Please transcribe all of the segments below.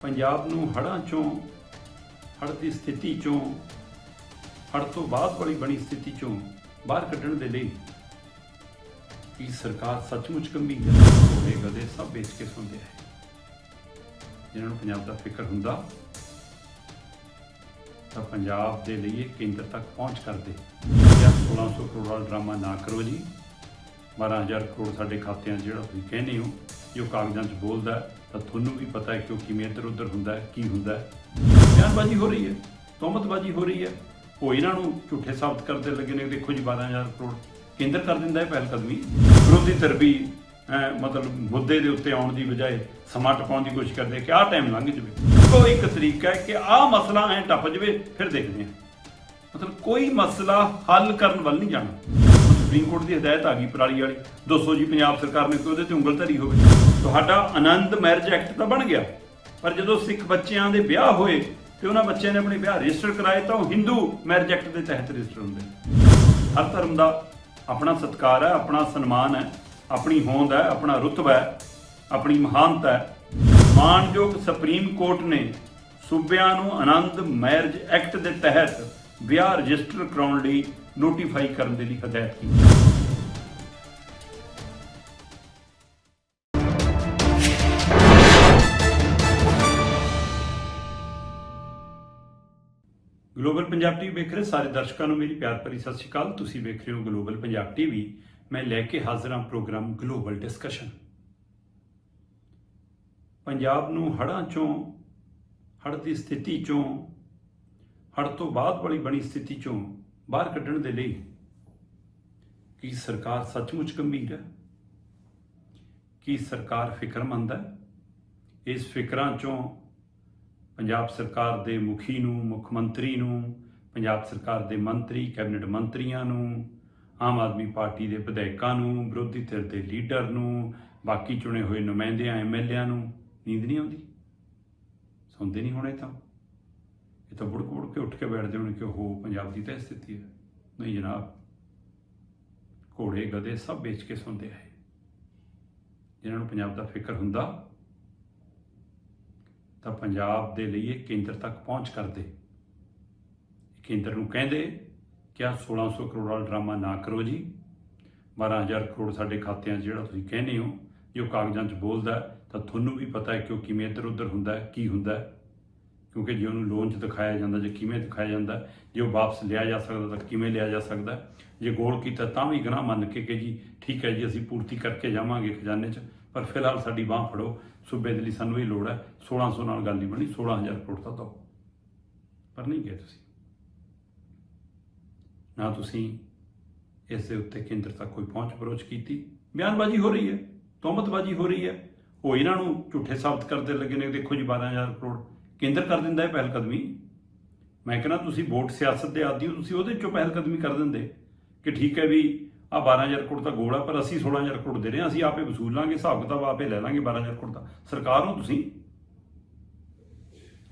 ਪੰਜਾਬ ਨੂੰ ਹੜ੍ਹਾਂ ਚੋਂ, ਹੜ੍ਹ ਦੀ ਸਥਿਤੀ ਚੋਂ, ਹੜ੍ਹ ਤੋਂ ਬਾਅਦ ਵਾਲੀ ਬਣੀ ਸਥਿਤੀ ਚੋਂ ਬਾਹਰ ਕੱਢਣ ਦੇ ਲਈ ਕੀ ਸਰਕਾਰ ਸੱਚਮੁੱਚ ਗੰਭੀਰ ਹੈ ਹੋਵੇ ਗਦੇ ਸਭ ਵੇਚ ਕੇ ਸੁਣਦੇ ਹੈ ਜਿਹਨਾਂ ਨੂੰ ਪੰਜਾਬ ਦਾ ਫਿਕਰ ਹੁੰਦਾ, ਤਾਂ ਪੰਜਾਬ ਦੇ ਲਈ ਇਹ ਕੇਂਦਰ ਤੱਕ ਪਹੁੰਚ ਕਰਦੇ ਜਾਂ 1600 ਕਰੋੜ ਵਾਲਾ ਡਰਾਮਾ ਨਾ ਕਰੋ ਜੀ। 12000 ਕਰੋੜ ਸਾਡੇ ਖਾਤਿਆਂ 'ਚ ਜਿਹੜਾ ਤੁਸੀਂ ਕਹਿੰਦੇ ਹੋ, ਜੋ ਕਾਗਜ਼ਾਂ 'ਚ ਬੋਲਦਾ ਤਾਂ ਤੁਹਾਨੂੰ ਵੀ ਪਤਾ ਹੈ ਕਿ ਉਹ ਕਿਵੇਂ ਇੱਧਰ ਉੱਧਰ ਹੁੰਦਾ ਹੈ, ਕੀ ਹੁੰਦਾ ਹੈ। ਬਿਆਨਬਾਜ਼ੀ ਹੋ ਰਹੀ ਹੈ, ਤੋਮਤਬਾਜ਼ੀ ਹੋ ਰਹੀ ਹੈ। ਉਹ ਇਹਨਾਂ ਨੂੰ ਝੂਠੇ ਸਾਬਤ ਕਰਦੇ ਲੱਗੇ ਨੇ, ਦੇਖੋ ਜੀ 12000 ਕਰੋੜ ਕੇਂਦਰ ਕਰ ਦਿੰਦਾ ਹੈ ਪਹਿਲ ਕਦਮੀ ਵਿਰੋਧੀ ਧਿਰ ਮਤਲਬ ਮੁੱਦੇ ਦੇ ਉੱਤੇ ਆਉਣ ਦੀ ਬਜਾਏ ਸਮਾਂ ਟਪਾਉਣ ਦੀ ਕੋਸ਼ਿਸ਼ ਕਰਦੇ ਕਿ ਆਹ ਟਾਈਮ ਲੰਘ ਜਾਵੇ। ਕੋਈ ਇੱਕ ਤਰੀਕਾ ਹੈ ਕਿ ਆਹ ਮਸਲਾ ਐ ਟੱਪ ਜਾਵੇ, ਫਿਰ ਦੇਖਦੇ ਹਾਂ। ਮਤਲਬ ਕੋਈ ਮਸਲਾ ਹੱਲ ਕਰਨ ਵੱਲ ਨਹੀਂ ਜਾਣਾ। ਸੁਪਰੀਮ ਕੋਰਟ ਦੀ ਹਦਾਇਤ ਆ ਗਈ ਪਰਾਲੀ ਵਾਲੀ। 200 ਜੀ, ਪੰਜਾਬ ਸਰਕਾਰ ਨੇ ਕਿ ਉਹਦੇ ਤੇ ਉਂਗਲ ਧਰੀ ਹੋਵੇ। ਤੁਹਾਡਾ ਆਨੰਦ ਮੈਰਿਜ ਐਕਟ ਤਾਂ ਬਣ ਗਿਆ। ਪਰ ਜਦੋਂ ਸਿੱਖ ਬੱਚਿਆਂ ਦੇ ਵਿਆਹ ਹੋਏ ਤੇ ਉਹਨਾਂ ਬੱਚਿਆਂ ਨੇ ਆਪਣੇ ਵਿਆਹ ਰਜਿਸਟਰ ਕਰਾਏ ਤਾਂ ਉਹ ਹਿੰਦੂ ਮੈਰਿਜ ਐਕਟ ਦੇ ਤਹਿਤ ਰਜਿਸਟਰ ਹੁੰਦੇ ਹਰ ਧਰਮ ਦਾ ਆਪਣਾ ਸਤਕਾਰ ਹੈ, ਆਪਣਾ ਸਨਮਾਨ ਹੈ, ਆਪਣੀ ਹੋਂਦ ਹੈ, ਆਪਣਾ ਰੁਤਬਾ ਹੈ, ਆਪਣੀ ਮਹਾਨਤਾ ਹੈ। ਮਾਨਯੋਗ ਸੁਪਰੀਮ ਕੋਰਟ ਨੇ ਸੂਬਿਆਂ ਨੂੰ ਆਨੰਦ ਮੈਰਿਜ ਐਕਟ ਦੇ ਤਹਿਤ ਵਿਆਹ ਰਜਿਸਟਰ ਕਰਾਉਣ ਲਈ ਨੋਟੀਫਾਈ ਕਰਨ ਦੇ ਲਈ ਹਦਾਇਤ ਕੀਤੀ। ਗਲੋਬਲ ਪੰਜਾਬ ਟੀਵੀ ਵੇਖ ਰਹੇ ਸਾਰੇ ਦਰਸ਼ਕਾਂ ਨੂੰ ਮੇਰੀ ਪਿਆਰ ਭਰੀ ਸਤਿ ਸ਼੍ਰੀ ਅਕਾਲ। ਤੁਸੀਂ ਵੇਖ ਰਹੇ ਹੋ ਗਲੋਬਲ ਪੰਜਾਬ ਟੀਵੀ। ਮੈਂ ਲੈ ਕੇ ਹਾਜ਼ਰ ਹਾਂ ਪ੍ਰੋਗਰਾਮ ਗਲੋਬਲ ਡਿਸਕਸ਼ਨ। ਪੰਜਾਬ ਨੂੰ ਹੜ੍ਹਾਂ ਚੋਂ, ਹੜ੍ਹ ਦੀ ਸਥਿਤੀ ਚੋਂ, ਹੜ੍ਹ ਤੋਂ ਬਾਅਦ ਵਾਲੀ ਬਣੀ ਸਥਿਤੀ ਚੋਂ ਬਾਹਰ ਕੱਢਣ ਦੇ ਲਈ ਕੀ ਸਰਕਾਰ ਸੱਚਮੁੱਚ ਗੰਭੀਰ ਹੈ? ਕੀ ਸਰਕਾਰ ਫਿਕਰਮੰਦ ਹੈ? ਇਸ ਫਿਕਰਾਂ ਚੋਂ ਪੰਜਾਬ ਸਰਕਾਰ ਦੇ ਮੁਖੀ ਨੂੰ, ਮੁੱਖ ਮੰਤਰੀ ਨੂੰ, ਪੰਜਾਬ ਸਰਕਾਰ ਦੇ ਮੰਤਰੀ, ਕੈਬਨਿਟ ਮੰਤਰੀਆਂ ਨੂੰ, ਆਮ ਆਦਮੀ ਪਾਰਟੀ ਦੇ ਵਿਧਾਇਕਾਂ ਨੂੰ, ਵਿਰੋਧੀ ਧਿਰ ਦੇ ਲੀਡਰ ਨੂੰ, ਬਾਕੀ ਚੁਣੇ ਹੋਏ ਨੁਮਾਇੰਦਿਆਂ, ਐਮਐਲਏਆਂ ਨੂੰ ਨੀਂਦ ਨਹੀਂ ਆਉਂਦੀ? ਸੌਂਦੇ ਨਹੀਂ ਹੋਣੇ ਤਾਂ? ਇਹ ਤਾਂ ਬੁੜਕ ਬੁੜਕ ਕੇ ਉੱਠ ਕੇ ਬੈਠਦੇ ਹੋਣੇ ਕਿ ਉਹ ਪੰਜਾਬ ਦੀ ਤਾਂ ਸਥਿਤੀ ਹੈ। ਨਹੀਂ ਜਨਾਬ, ਘੋੜੇ, ਗਧੇ ਸਭ ਵੇਚ ਕੇ ਸੌਂਦੇ ਹੈ ਜਿਨ੍ਹਾਂ ਨੂੰ ਪੰਜਾਬ ਦਾ ਫਿਕਰ ਹੁੰਦਾ ਤਾਂ ਪੰਜਾਬ ਦੇ ਲਈ ਇਹ ਕੇਂਦਰ ਤੱਕ ਪਹੁੰਚ ਕਰਦੇ। ਕੇਂਦਰ ਨੂੰ ਕਹਿੰਦੇ, ਕਿ ਆਹ 1600 ਕਰੋੜ ਵਾਲਾ ਡਰਾਮਾ ਨਾ ਕਰੋ ਜੀ। 12000 ਕਰੋੜ ਸਾਡੇ ਖਾਤਿਆਂ 'ਚ ਜਿਹੜਾ ਤੁਸੀਂ ਕਹਿੰਦੇ ਹੋ, ਜੋ ਕਾਗਜ਼ਾਂ 'ਚ ਬੋਲਦਾ ਤਾਂ ਤੁਹਾਨੂੰ ਵੀ ਪਤਾ ਹੈ ਕਿ ਉਹ ਕਿਵੇਂ ਇੱਧਰ ਉੱਧਰ ਹੁੰਦਾ ਹੈ, ਕੀ ਹੁੰਦਾ ਹੈ। ਕਿਉਂਕਿ ਜੇ ਉਹਨੂੰ ਲੋਨ 'ਚ ਦਿਖਾਇਆ ਜਾਂਦਾ, ਜੇ ਕਿਵੇਂ ਦਿਖਾਇਆ ਜਾਂਦਾ, ਜੇ ਉਹ ਵਾਪਸ ਲਿਆ ਜਾ ਸਕਦਾ, ਤਾਂ ਕਿਵੇਂ ਲਿਆ ਜਾ ਸਕਦਾ ਜੇ ਗੋਲ ਕੀਤਾ ਤਾਂ ਵੀ ਗੁਨਾਹ ਮੰਨ ਕੇ ਕਿ ਜੀ, ਠੀਕ ਹੈ ਜੀ, ਅਸੀਂ ਪੂਰਤੀ ਕਰਕੇ ਜਾਵਾਂਗੇ ਖਜ਼ਾਨੇ 'ਚ, ਪਰ ਫਿਲਹਾਲ ਸਾਡੀ ਬਾਹ ਫੜੋ। ਸੂਬੇ ਦੇ ਲਈ ਸਾਨੂੰ ਇਹ ਲੋੜ ਹੈ 1600 ਨਾਲ ਗੱਲ ਨਹੀਂ ਬਣੀ 16000 ਕਰੋੜ ਤਾਂ ਦਿਓ। ਪਰ ਨਹੀਂ ਗਏ ਤੁਸੀਂ। ਨਾ ਤੁਸੀਂ ਇਸ ਦੇ ਉੱਤੇ ਕੇਂਦਰ ਤੱਕ ਕੋਈ ਪਹੁੰਚ ਪਰੋਚ ਕੀਤੀ। ਬਿਆਨਬਾਜ਼ੀ ਹੋ ਰਹੀ ਹੈ ਤੋਮਤਬਾਜ਼ੀ ਹੋ ਰਹੀ ਹੈ। ਉਹ ਇਹਨਾਂ ਨੂੰ ਝੂਠੇ ਸਾਬਤ ਕਰਦੇ ਲੱਗੇ ਨੇ, ਦੇਖੋ ਜੀ 12000 ਕਰੋੜ। ਕੇਂਦਰ ਕਰ ਦਿੰਦਾ ਹੈ ਪਹਿਲ ਕਦਮੀ ਮੈਂ ਕਹਿੰਦਾ ਤੁਸੀਂ ਵੋਟ ਸਿਆਸਤ ਦੇ ਆਦੀ ਹੋ, ਤੁਸੀਂ ਉਹਦੇ ਚੋਂ ਪਹਿਲ ਕਦਮੀ ਕਰ ਦਿੰਦੇ। ਕਿ ਠੀਕ ਹੈ ਵੀ ਆ 12000 ਕਰੋੜ ਦਾ ਗੋਲ ਆ, ਪਰ ਅਸੀਂ 16000 ਕਰੋੜ ਦੇ ਰਹੇ ਹਾਂ, ਅਸੀਂ ਆਪੇ ਵਸੂਲ ਲਾਂਗੇ, ਹਿਸਾਬ ਕਿਤਾਬ ਆਪੇ ਲੈ ਲਾਂਗੇ 12000 ਕਰੋੜ ਦਾ। ਸਰਕਾਰ ਨੂੰ ਤੁਸੀਂ?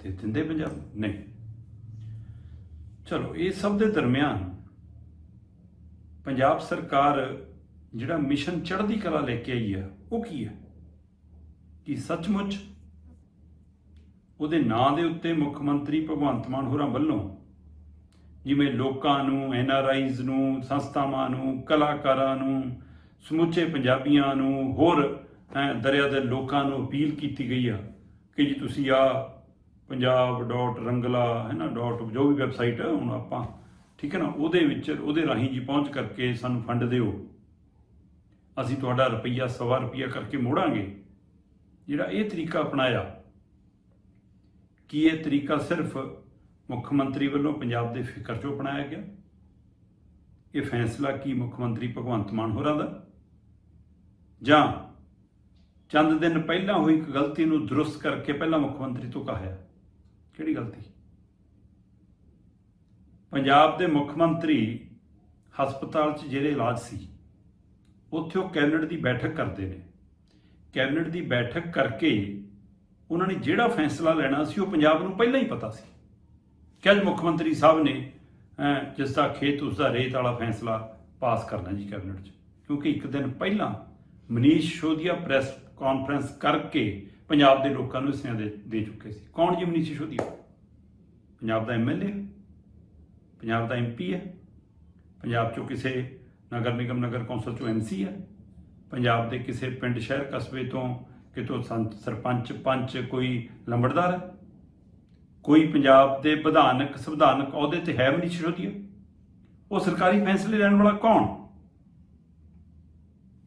ਤੇ ਦਿੰਦੇ ਪੰਜਾਬ? ਨਹੀਂ। ਚਲੋ, ਇਹ ਸਭ ਦੇ ਦਰਮਿਆਨ ਪੰਜਾਬ ਸਰਕਾਰ ਜਿਹੜਾ ਮਿਸ਼ਨ ਚੜ੍ਹਦੀ ਕਲਾ ਲੈ ਕੇ ਆਈ ਹੈ, ਉਹ ਕੀ ਹੈ? ਕਿ ਸੱਚਮੁੱਚ ਉਹਦੇ ਨਾਂ ਦੇ ਉੱਤੇ ਮੁੱਖ ਮੰਤਰੀ ਭਗਵੰਤ ਮਾਨ ਹੋਰਾਂ ਵੱਲੋਂ ਜਿਵੇਂ ਲੋਕਾਂ ਨੂੰ ਐਨ ਆਰ ਆਈਜ਼ ਨੂੰ, ਸੰਸਥਾਵਾਂ ਨੂੰ, ਕਲਾਕਾਰਾਂ ਨੂੰ, ਸਮੁੱਚੇ ਪੰਜਾਬੀਆਂ ਨੂੰ, ਹੋਰ ਦਰਿਆ ਦੇ ਲੋਕਾਂ ਨੂੰ ਅਪੀਲ ਕੀਤੀ ਗਈ ਆ ਕਿ ਜੀ ਤੁਸੀਂ ਆ ਪੰਜਾਬ ਡਾਟ ਰੰਗਲਾ ਹੈ ਨਾ ਡਾਟ ਜੋ ਵੀ ਵੈਬਸਾਈਟ ਹੈ ਹੁਣ ਆਪਾਂ, ਠੀਕ ਹੈ ਨਾ, ਉਹਦੇ ਵਿੱਚ, ਉਹਦੇ ਰਾਹੀਂ ਜੀ ਪਹੁੰਚ ਕਰਕੇ ਸਾਨੂੰ ਫੰਡ ਦਿਓ। ਅਸੀਂ ਤੁਹਾਡਾ ਰੁਪਈਆ ਸਵਾ ਰੁਪਈਆ ਕਰਕੇ ਮੋੜਾਂਗੇ। ਜਿਹੜਾ ਇਹ ਤਰੀਕਾ ਅਪਣਾਇਆ, ਕਿ ਇਹ ਤਰੀਕਾ ਸਿਰਫ ਮੁੱਖ ਮੰਤਰੀ ਵੱਲੋਂ ਪੰਜਾਬ ਦੇ ਫਿਕਰ ਚੋਂ ਅਪਣਾਇਆ ਗਿਆ। ਇਹ ਫੈਸਲਾ ਕੀ ਮੁੱਖ ਮੰਤਰੀ ਭਗਵੰਤ ਮਾਨ ਹੋਰਾਂ ਦਾ? ਜਾਂ ਚੰਦ ਦਿਨ ਪਹਿਲਾਂ ਹੋਈ ਇੱਕ ਗਲਤੀ ਨੂੰ ਦਰੁਸਤ ਕਰਕੇ ਪਹਿਲਾਂ ਮੁੱਖ ਮੰਤਰੀ ਤੋਂ ਕਹਾਇਆ ਕਿਹੜੀ ਗਲਤੀ? ਪੰਜਾਬ ਦੇ ਮੁੱਖ ਮੰਤਰੀ ਹਸਪਤਾਲ 'ਚ ਜਿਹੜੇ ਇਲਾਜ ਸੀ, ਉੱਥੇ ਉਹ ਕੈਬਨਿਟ ਦੀ ਬੈਠਕ ਕਰਦੇ ਨੇ। ਕੈਬਨਿਟ ਦੀ ਬੈਠਕ ਕਰਕੇ ਉਹਨਾਂ ਨੇ ਜਿਹੜਾ ਫੈਸਲਾ ਲੈਣਾ ਸੀ ਉਹ ਪੰਜਾਬ ਨੂੰ ਪਹਿਲਾਂ ਹੀ ਪਤਾ ਸੀ। ਕਿ ਅੱਜ ਮੁੱਖ ਮੰਤਰੀ ਸਾਹਿਬ ਨੇ ਅਹ, ਜਿਸ ਦਾ ਖੇਤ ਉਸ ਦਾ ਰੇਤ ਵਾਲਾ ਫੈਸਲਾ ਪਾਸ ਕਰਨਾ ਜੀ ਕੈਬਨਿਟ 'ਚ। ਕਿਉਂਕਿ ਇੱਕ ਦਿਨ ਪਹਿਲਾਂ ਮਨੀਸ਼ ਸ਼ੋਦੀਆ ਪ੍ਰੈਸ ਕਾਨਫਰੰਸ ਕਰਕੇ ਪੰਜਾਬ ਦੇ ਲੋਕਾਂ ਨੂੰ ਹਿੱਸਿਆਂ ਦੇ ਦੇ ਚੁੱਕੇ ਸੀ। ਕੌਣ ਜੀ ਮਨੀਸ਼ ਸਿਸੋਦੀਆ ਪੰਜਾਬ ਦਾ ਐਮਐਲਏ ਪੰਜਾਬ ਦਾ ਐਮਪੀ ਹੈ। ਪੰਜਾਬ ਚੋਂ ਕਿਸੇ ਨਗਰ ਨਿਗਮ ਨਗਰ ਕੌਂਸਲ ਚੋਂ ਐਮਸੀ ਹੈ। ਪੰਜਾਬ ਦੇ ਕਿਸੇ ਪਿੰਡ ਸ਼ਹਿਰ ਕਸਬੇ ਤੋਂ ਕਿਤੋਂ ਸੰਤ ਸਰਪੰਚ ਪੰਚ ਕੋਈ ਲੰਬੜਦਾਰ ਹੈ? ਕੋਈ ਪੰਜਾਬ ਦੇ ਵਿਧਾਨਕ, ਸੰਵਿਧਾਨਕ ਅਹੁਦੇ ਤੇ ਹੈ ਮਨੀਸ਼ ਸਿਸੋਦੀਆ ਉਹ ਸਰਕਾਰੀ ਫੈਸਲੇ ਲੈਣ ਵਾਲਾ ਕੌਣ?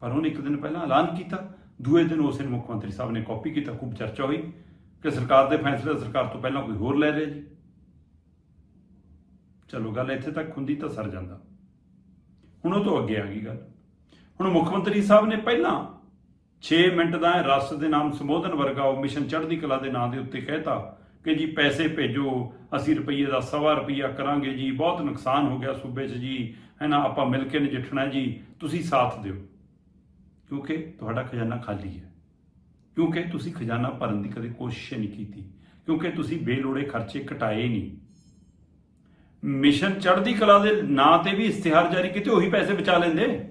ਪਰ ਉਹਨੇ ਇੱਕ ਦਿਨ ਪਹਿਲਾਂ ਐਲਾਨ ਕੀਤਾ। ਦੂਏ ਦਿਨ ਉਸ ਨੇ ਮੁੱਖ ਮੰਤਰੀ ਸਾਹਿਬ ਨੇ ਕਾਪੀ ਕੀਤਾ, ਖੂਬ ਚਰਚਾ ਹੋਈ ਕਿ ਸਰਕਾਰ ਦੇ ਫੈਸਲੇ ਸਰਕਾਰ ਤੋਂ ਪਹਿਲਾਂ ਕੋਈ ਹੋਰ ਲੈ ਰਿਹਾ ਜੀ। ਚਲੋ ਗੱਲ ਇੱਥੇ ਤੱਕ ਹੁੰਦੀ ਤਾਂ ਸਰ ਜਾਂਦਾ। ਹੁਣ ਉਹ ਤੋਂ ਅੱਗੇ ਆ ਗਈ ਗੱਲ। ਹੁਣ ਮੁੱਖ ਮੰਤਰੀ ਸਾਹਿਬ ਨੇ ਪਹਿਲਾਂ 6 ਮਿੰਟ ਦਾ ਇਹ ਰਸ ਦੇ ਨਾਮ ਸੰਬੋਧਨ ਵਰਗਾ ਉਹ ਮਿਸ਼ਨ ਚੜ੍ਹਦੀ ਕਲਾ ਦੇ ਨਾਂ ਦੇ ਉੱਤੇ ਕਹਿਤਾ ਕਿ ਜੀ ਪੈਸੇ ਭੇਜੋ, ਅਸੀਂ ਰੁਪਈਏ ਦਾ ਸਵਾ ਰੁਪਈਆ ਕਰਾਂਗੇ ਜੀ, ਬਹੁਤ ਨੁਕਸਾਨ ਹੋ ਗਿਆ ਸੂਬੇ 'ਚ ਜੀ। ਹੈ ਨਾ ਆਪਾਂ ਮਿਲ ਕੇ ਨਜਿੱਠਣਾ ਜੀ, ਤੁਸੀਂ ਸਾਥ ਦਿਓ। ਕਿਉਂਕਿ ਤੁਹਾਡਾ ਖਜ਼ਾਨਾ ਖਾਲੀ ਹੈ। ਕਿਉਂਕਿ ਤੁਸੀਂ ਖਜ਼ਾਨਾ ਭਰਨ ਦੀ ਕਦੇ ਕੋਸ਼ਿਸ਼ ਨਹੀਂ ਕੀਤੀ। ਕਿਉਂਕਿ ਤੁਸੀਂ ਬੇਲੋੜੇ ਖਰਚੇ ਘਟਾਏ ਨਹੀਂ। ਮਿਸ਼ਨ ਚੜ੍ਹਦੀ ਕਲਾ ਦੇ ਨਾਂ ਤੇ ਵੀ ਇਸ਼ਤਿਹਾਰ ਜਾਰੀ ਕੀਤੇ, ਉਹੀ ਪੈਸੇ ਬਚਾ ਲੈਂਦੇ।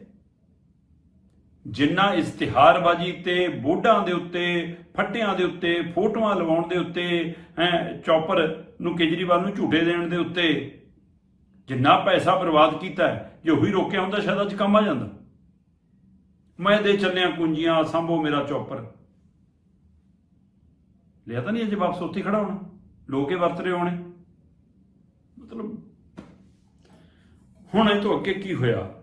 ਜਿੰਨਾ ਇਸ਼ਤਿਹਾਰਬਾਜੀ ਤੇ ਬੋਰਡਾਂ ਦੇ ਉੱਤੇ ਫੱਟਿਆਂ ਦੇ ਉੱਤੇ, ਫੋਟੋਆਂ ਲਵਾਉਣ ਦੇ ਉੱਤੇ, ਹੈ, ਚੌਪਰ ਨੂੰ ਕੇਜਰੀਵਾਲ ਨੂੰ ਝੂਠੇ ਦੇਣ ਦੇ ਉੱਤੇ। ਜਿੰਨਾ ਪੈਸਾ ਬਰਬਾਦ ਕੀਤਾ ਜੇ ਉਹੀ ਰੋਕਿਆ ਹੁੰਦਾ, ਸ਼ਾਇਦ ਅੱਜ ਕੰਮ ਆ ਜਾਂਦਾ। ਮੈਂ ਦੇ ਚੱਲਿਆ ਕੁੰਜੀਆਂ, ਸੰਭੋ ਮੇਰਾ ਚੌਪਰ। ਲਿਆ ਤਾਂ ਨਹੀਂ ਅਜੇ ਵਾਪਸ, ਉੱਥੇ ਖੜਾ ਹੋਣਾ। ਲੋਕੇ ਵਰਤ ਰਹੇ ਹੋਣੇ। ਮਤਲਬ, ਹੁਣ ਇਹ ਤੋਂ ਅੱਗੇ ਕੀ ਹੋਇਆ?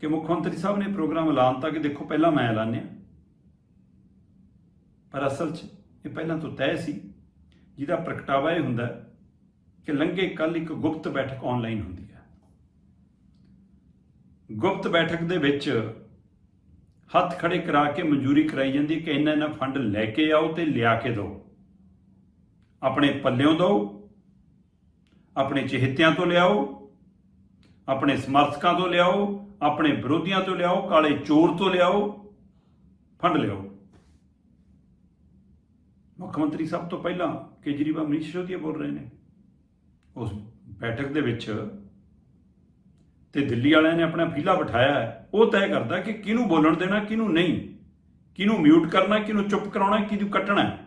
ਕਿ ਮੁੱਖ ਮੰਤਰੀ ਸਾਹਿਬ ਨੇ ਪ੍ਰੋਗਰਾਮ ਐਲਾਨਤਾ ਕਿ ਦੇਖੋ, ਪਹਿਲਾਂ ਮੈਂ ਐਲਾਨਿਆ। ਪਰ ਅਸਲ 'ਚ ਇਹ ਪਹਿਲਾਂ ਤੋਂ ਤੈਅ ਸੀ, ਜਿਹਦਾ ਪ੍ਰਗਟਾਵਾ ਇਹ ਹੁੰਦਾ ਕਿ ਲੰਘੇ ਕੱਲ ਇੱਕ ਗੁਪਤ ਬੈਠਕ ਆਨਲਾਈਨ ਹੁੰਦੀ ਹੈ। ਗੁਪਤ ਬੈਠਕ ਦੇ ਵਿੱਚ ਹੱਥ ਖੜੇ ਕਰਾ ਕੇ ਮਨਜ਼ੂਰੀ ਕਰਾਈ ਜਾਂਦੀ ਕਿ ਇੰਨਾ ਇੰਨਾ ਫੰਡ ਲੈ ਕੇ ਆਓ ਤੇ ਲਿਆ ਕੇ ਦਿਓ। ਆਪਣੇ ਪੱਲਿਓਂ ਦਿਓ, ਆਪਣੇ ਚਿਹਤਿਆਂ ਤੋਂ ਲਿਆਓ, ਆਪਣੇ ਸਮਰਥਕਾਂ ਤੋਂ ਲਿਆਓ, ਆਪਣੇ ਵਿਰੋਧੀਆਂ ਤੋਂ ਲਿਆਓ, ਕਾਲੇ ਚੋਰ ਤੋਂ ਲਿਆਓ, ਫੰਡ ਲਿਆਓ। ਮੁੱਖ ਮੰਤਰੀ ਸਭ ਤੋਂ ਪਹਿਲਾਂ ਕੇਜਰੀਵਾਲ ਮਨੀਸ਼ ਸਿਸੋਦੀਆ ਬੋਲ ਰਹੇ ਨੇ। ਉਸ ਬੈਠਕ ਦੇ ਵਿੱਚ ਤੇ ਦਿੱਲੀ ਵਾਲਿਆਂ ਨੇ ਆਪਣਾ ਫੀਲਾ ਬਿਠਾਇਆ ਹੈ। ਉਹ ਤੈਅ ਕਰਦਾ ਕਿ ਕਿਹਨੂੰ ਬੋਲਣ ਦੇਣਾ, ਕਿਹਨੂੰ ਨਹੀਂ। ਕਿਹਨੂੰ ਮਿਊਟ ਕਰਨਾ, ਕਿਹਨੂੰ ਚੁੱਪ ਕਰਾਉਣਾ, ਕਿਹਨੂੰ ਕੱਟਣਾ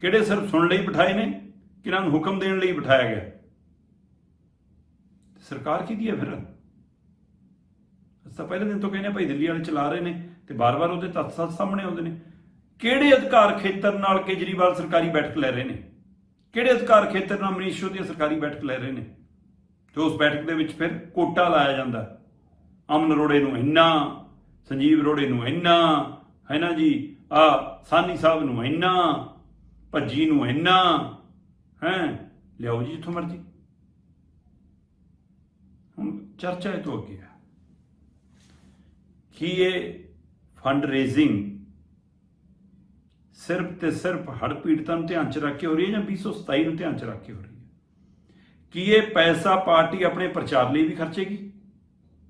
ਕਿਹੜੇ ਸਿਰਫ ਸੁਣ ਲਈ ਬਿਠਾਏ ਨੇ, ਕਿਹਨਾਂ ਨੂੰ ਹੁਕਮ ਦੇਣ ਲਈ ਬਿਠਾਇਆ ਗਿਆ। ਸਰਕਾਰ ਕਿਹਦੀ ਹੈ ਫਿਰ? ਅਸੀਂ ਤਾਂ ਪਹਿਲੇ ਦਿਨ ਤੋਂ ਕਹਿੰਦੇ ਹਾਂ, ਭਾਈ ਦਿੱਲੀ ਵਾਲੇ ਚਲਾ ਰਹੇ ਨੇ ਤੇ ਬਾਰ-ਬਾਰ ਉਹਦੇ ਤੱਥ ਸੱਚ ਸਾਹਮਣੇ ਆਉਂਦੇ ਨੇ। ਕਿਹੜੇ ਅਧਿਕਾਰ ਖੇਤਰ ਨਾਲ ਕੇਜਰੀਵਾਲ ਸਰਕਾਰੀ ਬੈਠਕ ਲੈ ਰਹੇ ਨੇ? ਕਿਹੜੇ ਅਧਿਕਾਰ ਖੇਤਰ ਨਾਲ ਮਨੀਸ਼ ਸਿਸੋਦੀਆ ਸਰਕਾਰੀ ਬੈਠਕ ਲੈ ਰਹੇ ਨੇ? ਤੇ ਉਸ ਬੈਠਕ ਦੇ ਵਿੱਚ ਫਿਰ ਕੋਟਾ ਲਾਇਆ ਜਾਂਦਾ। ਅਮਨ ਅਰੋੜੇ ਨੂੰ ਇੰਨਾ, ਸੰਜੀਵ ਅਰੋੜੇ ਨੂੰ ਇੰਨਾ, ਹੈ ਨਾ ਜੀ? ਆ ਸਾਨੀ ਸਾਹਿਬ ਨੂੰ ਇੰਨਾ, ਭੱਜੀ ਨੂੰ ਇੰਨਾ, ਹੈ? ਲਿਆਓ ਜੀ ਜਿੱਥੋਂ ਮਰਜ਼ੀ। ਹੁਣ ਚਰਚਾ ਇਹ ਤੋਂ ਅੱਗੇ ਹੈ ਕੀ ਇਹ ਫੰਡ ਰੇਜ਼ਿੰਗ ਸਿਰਫ ਤੇ ਸਿਰਫ ਹੜ੍ਹ ਪੀੜਤਾਂ ਨੂੰ ਧਿਆਨ ਚ ਰੱਖ ਕੇ ਹੋ ਰਹੀ ਹੈ ਜਾਂ 227 ਨੂੰ ਧਿਆਨ ਚ ਰੱਖ ਕੇ ਹੋ ਰਹੀ ਹੈ? ਕੀ ਇਹ ਪੈਸਾ, ਪਾਰਟੀ ਆਪਣੇ ਪ੍ਰਚਾਰ ਲਈ ਵੀ ਖਰਚੇਗੀ?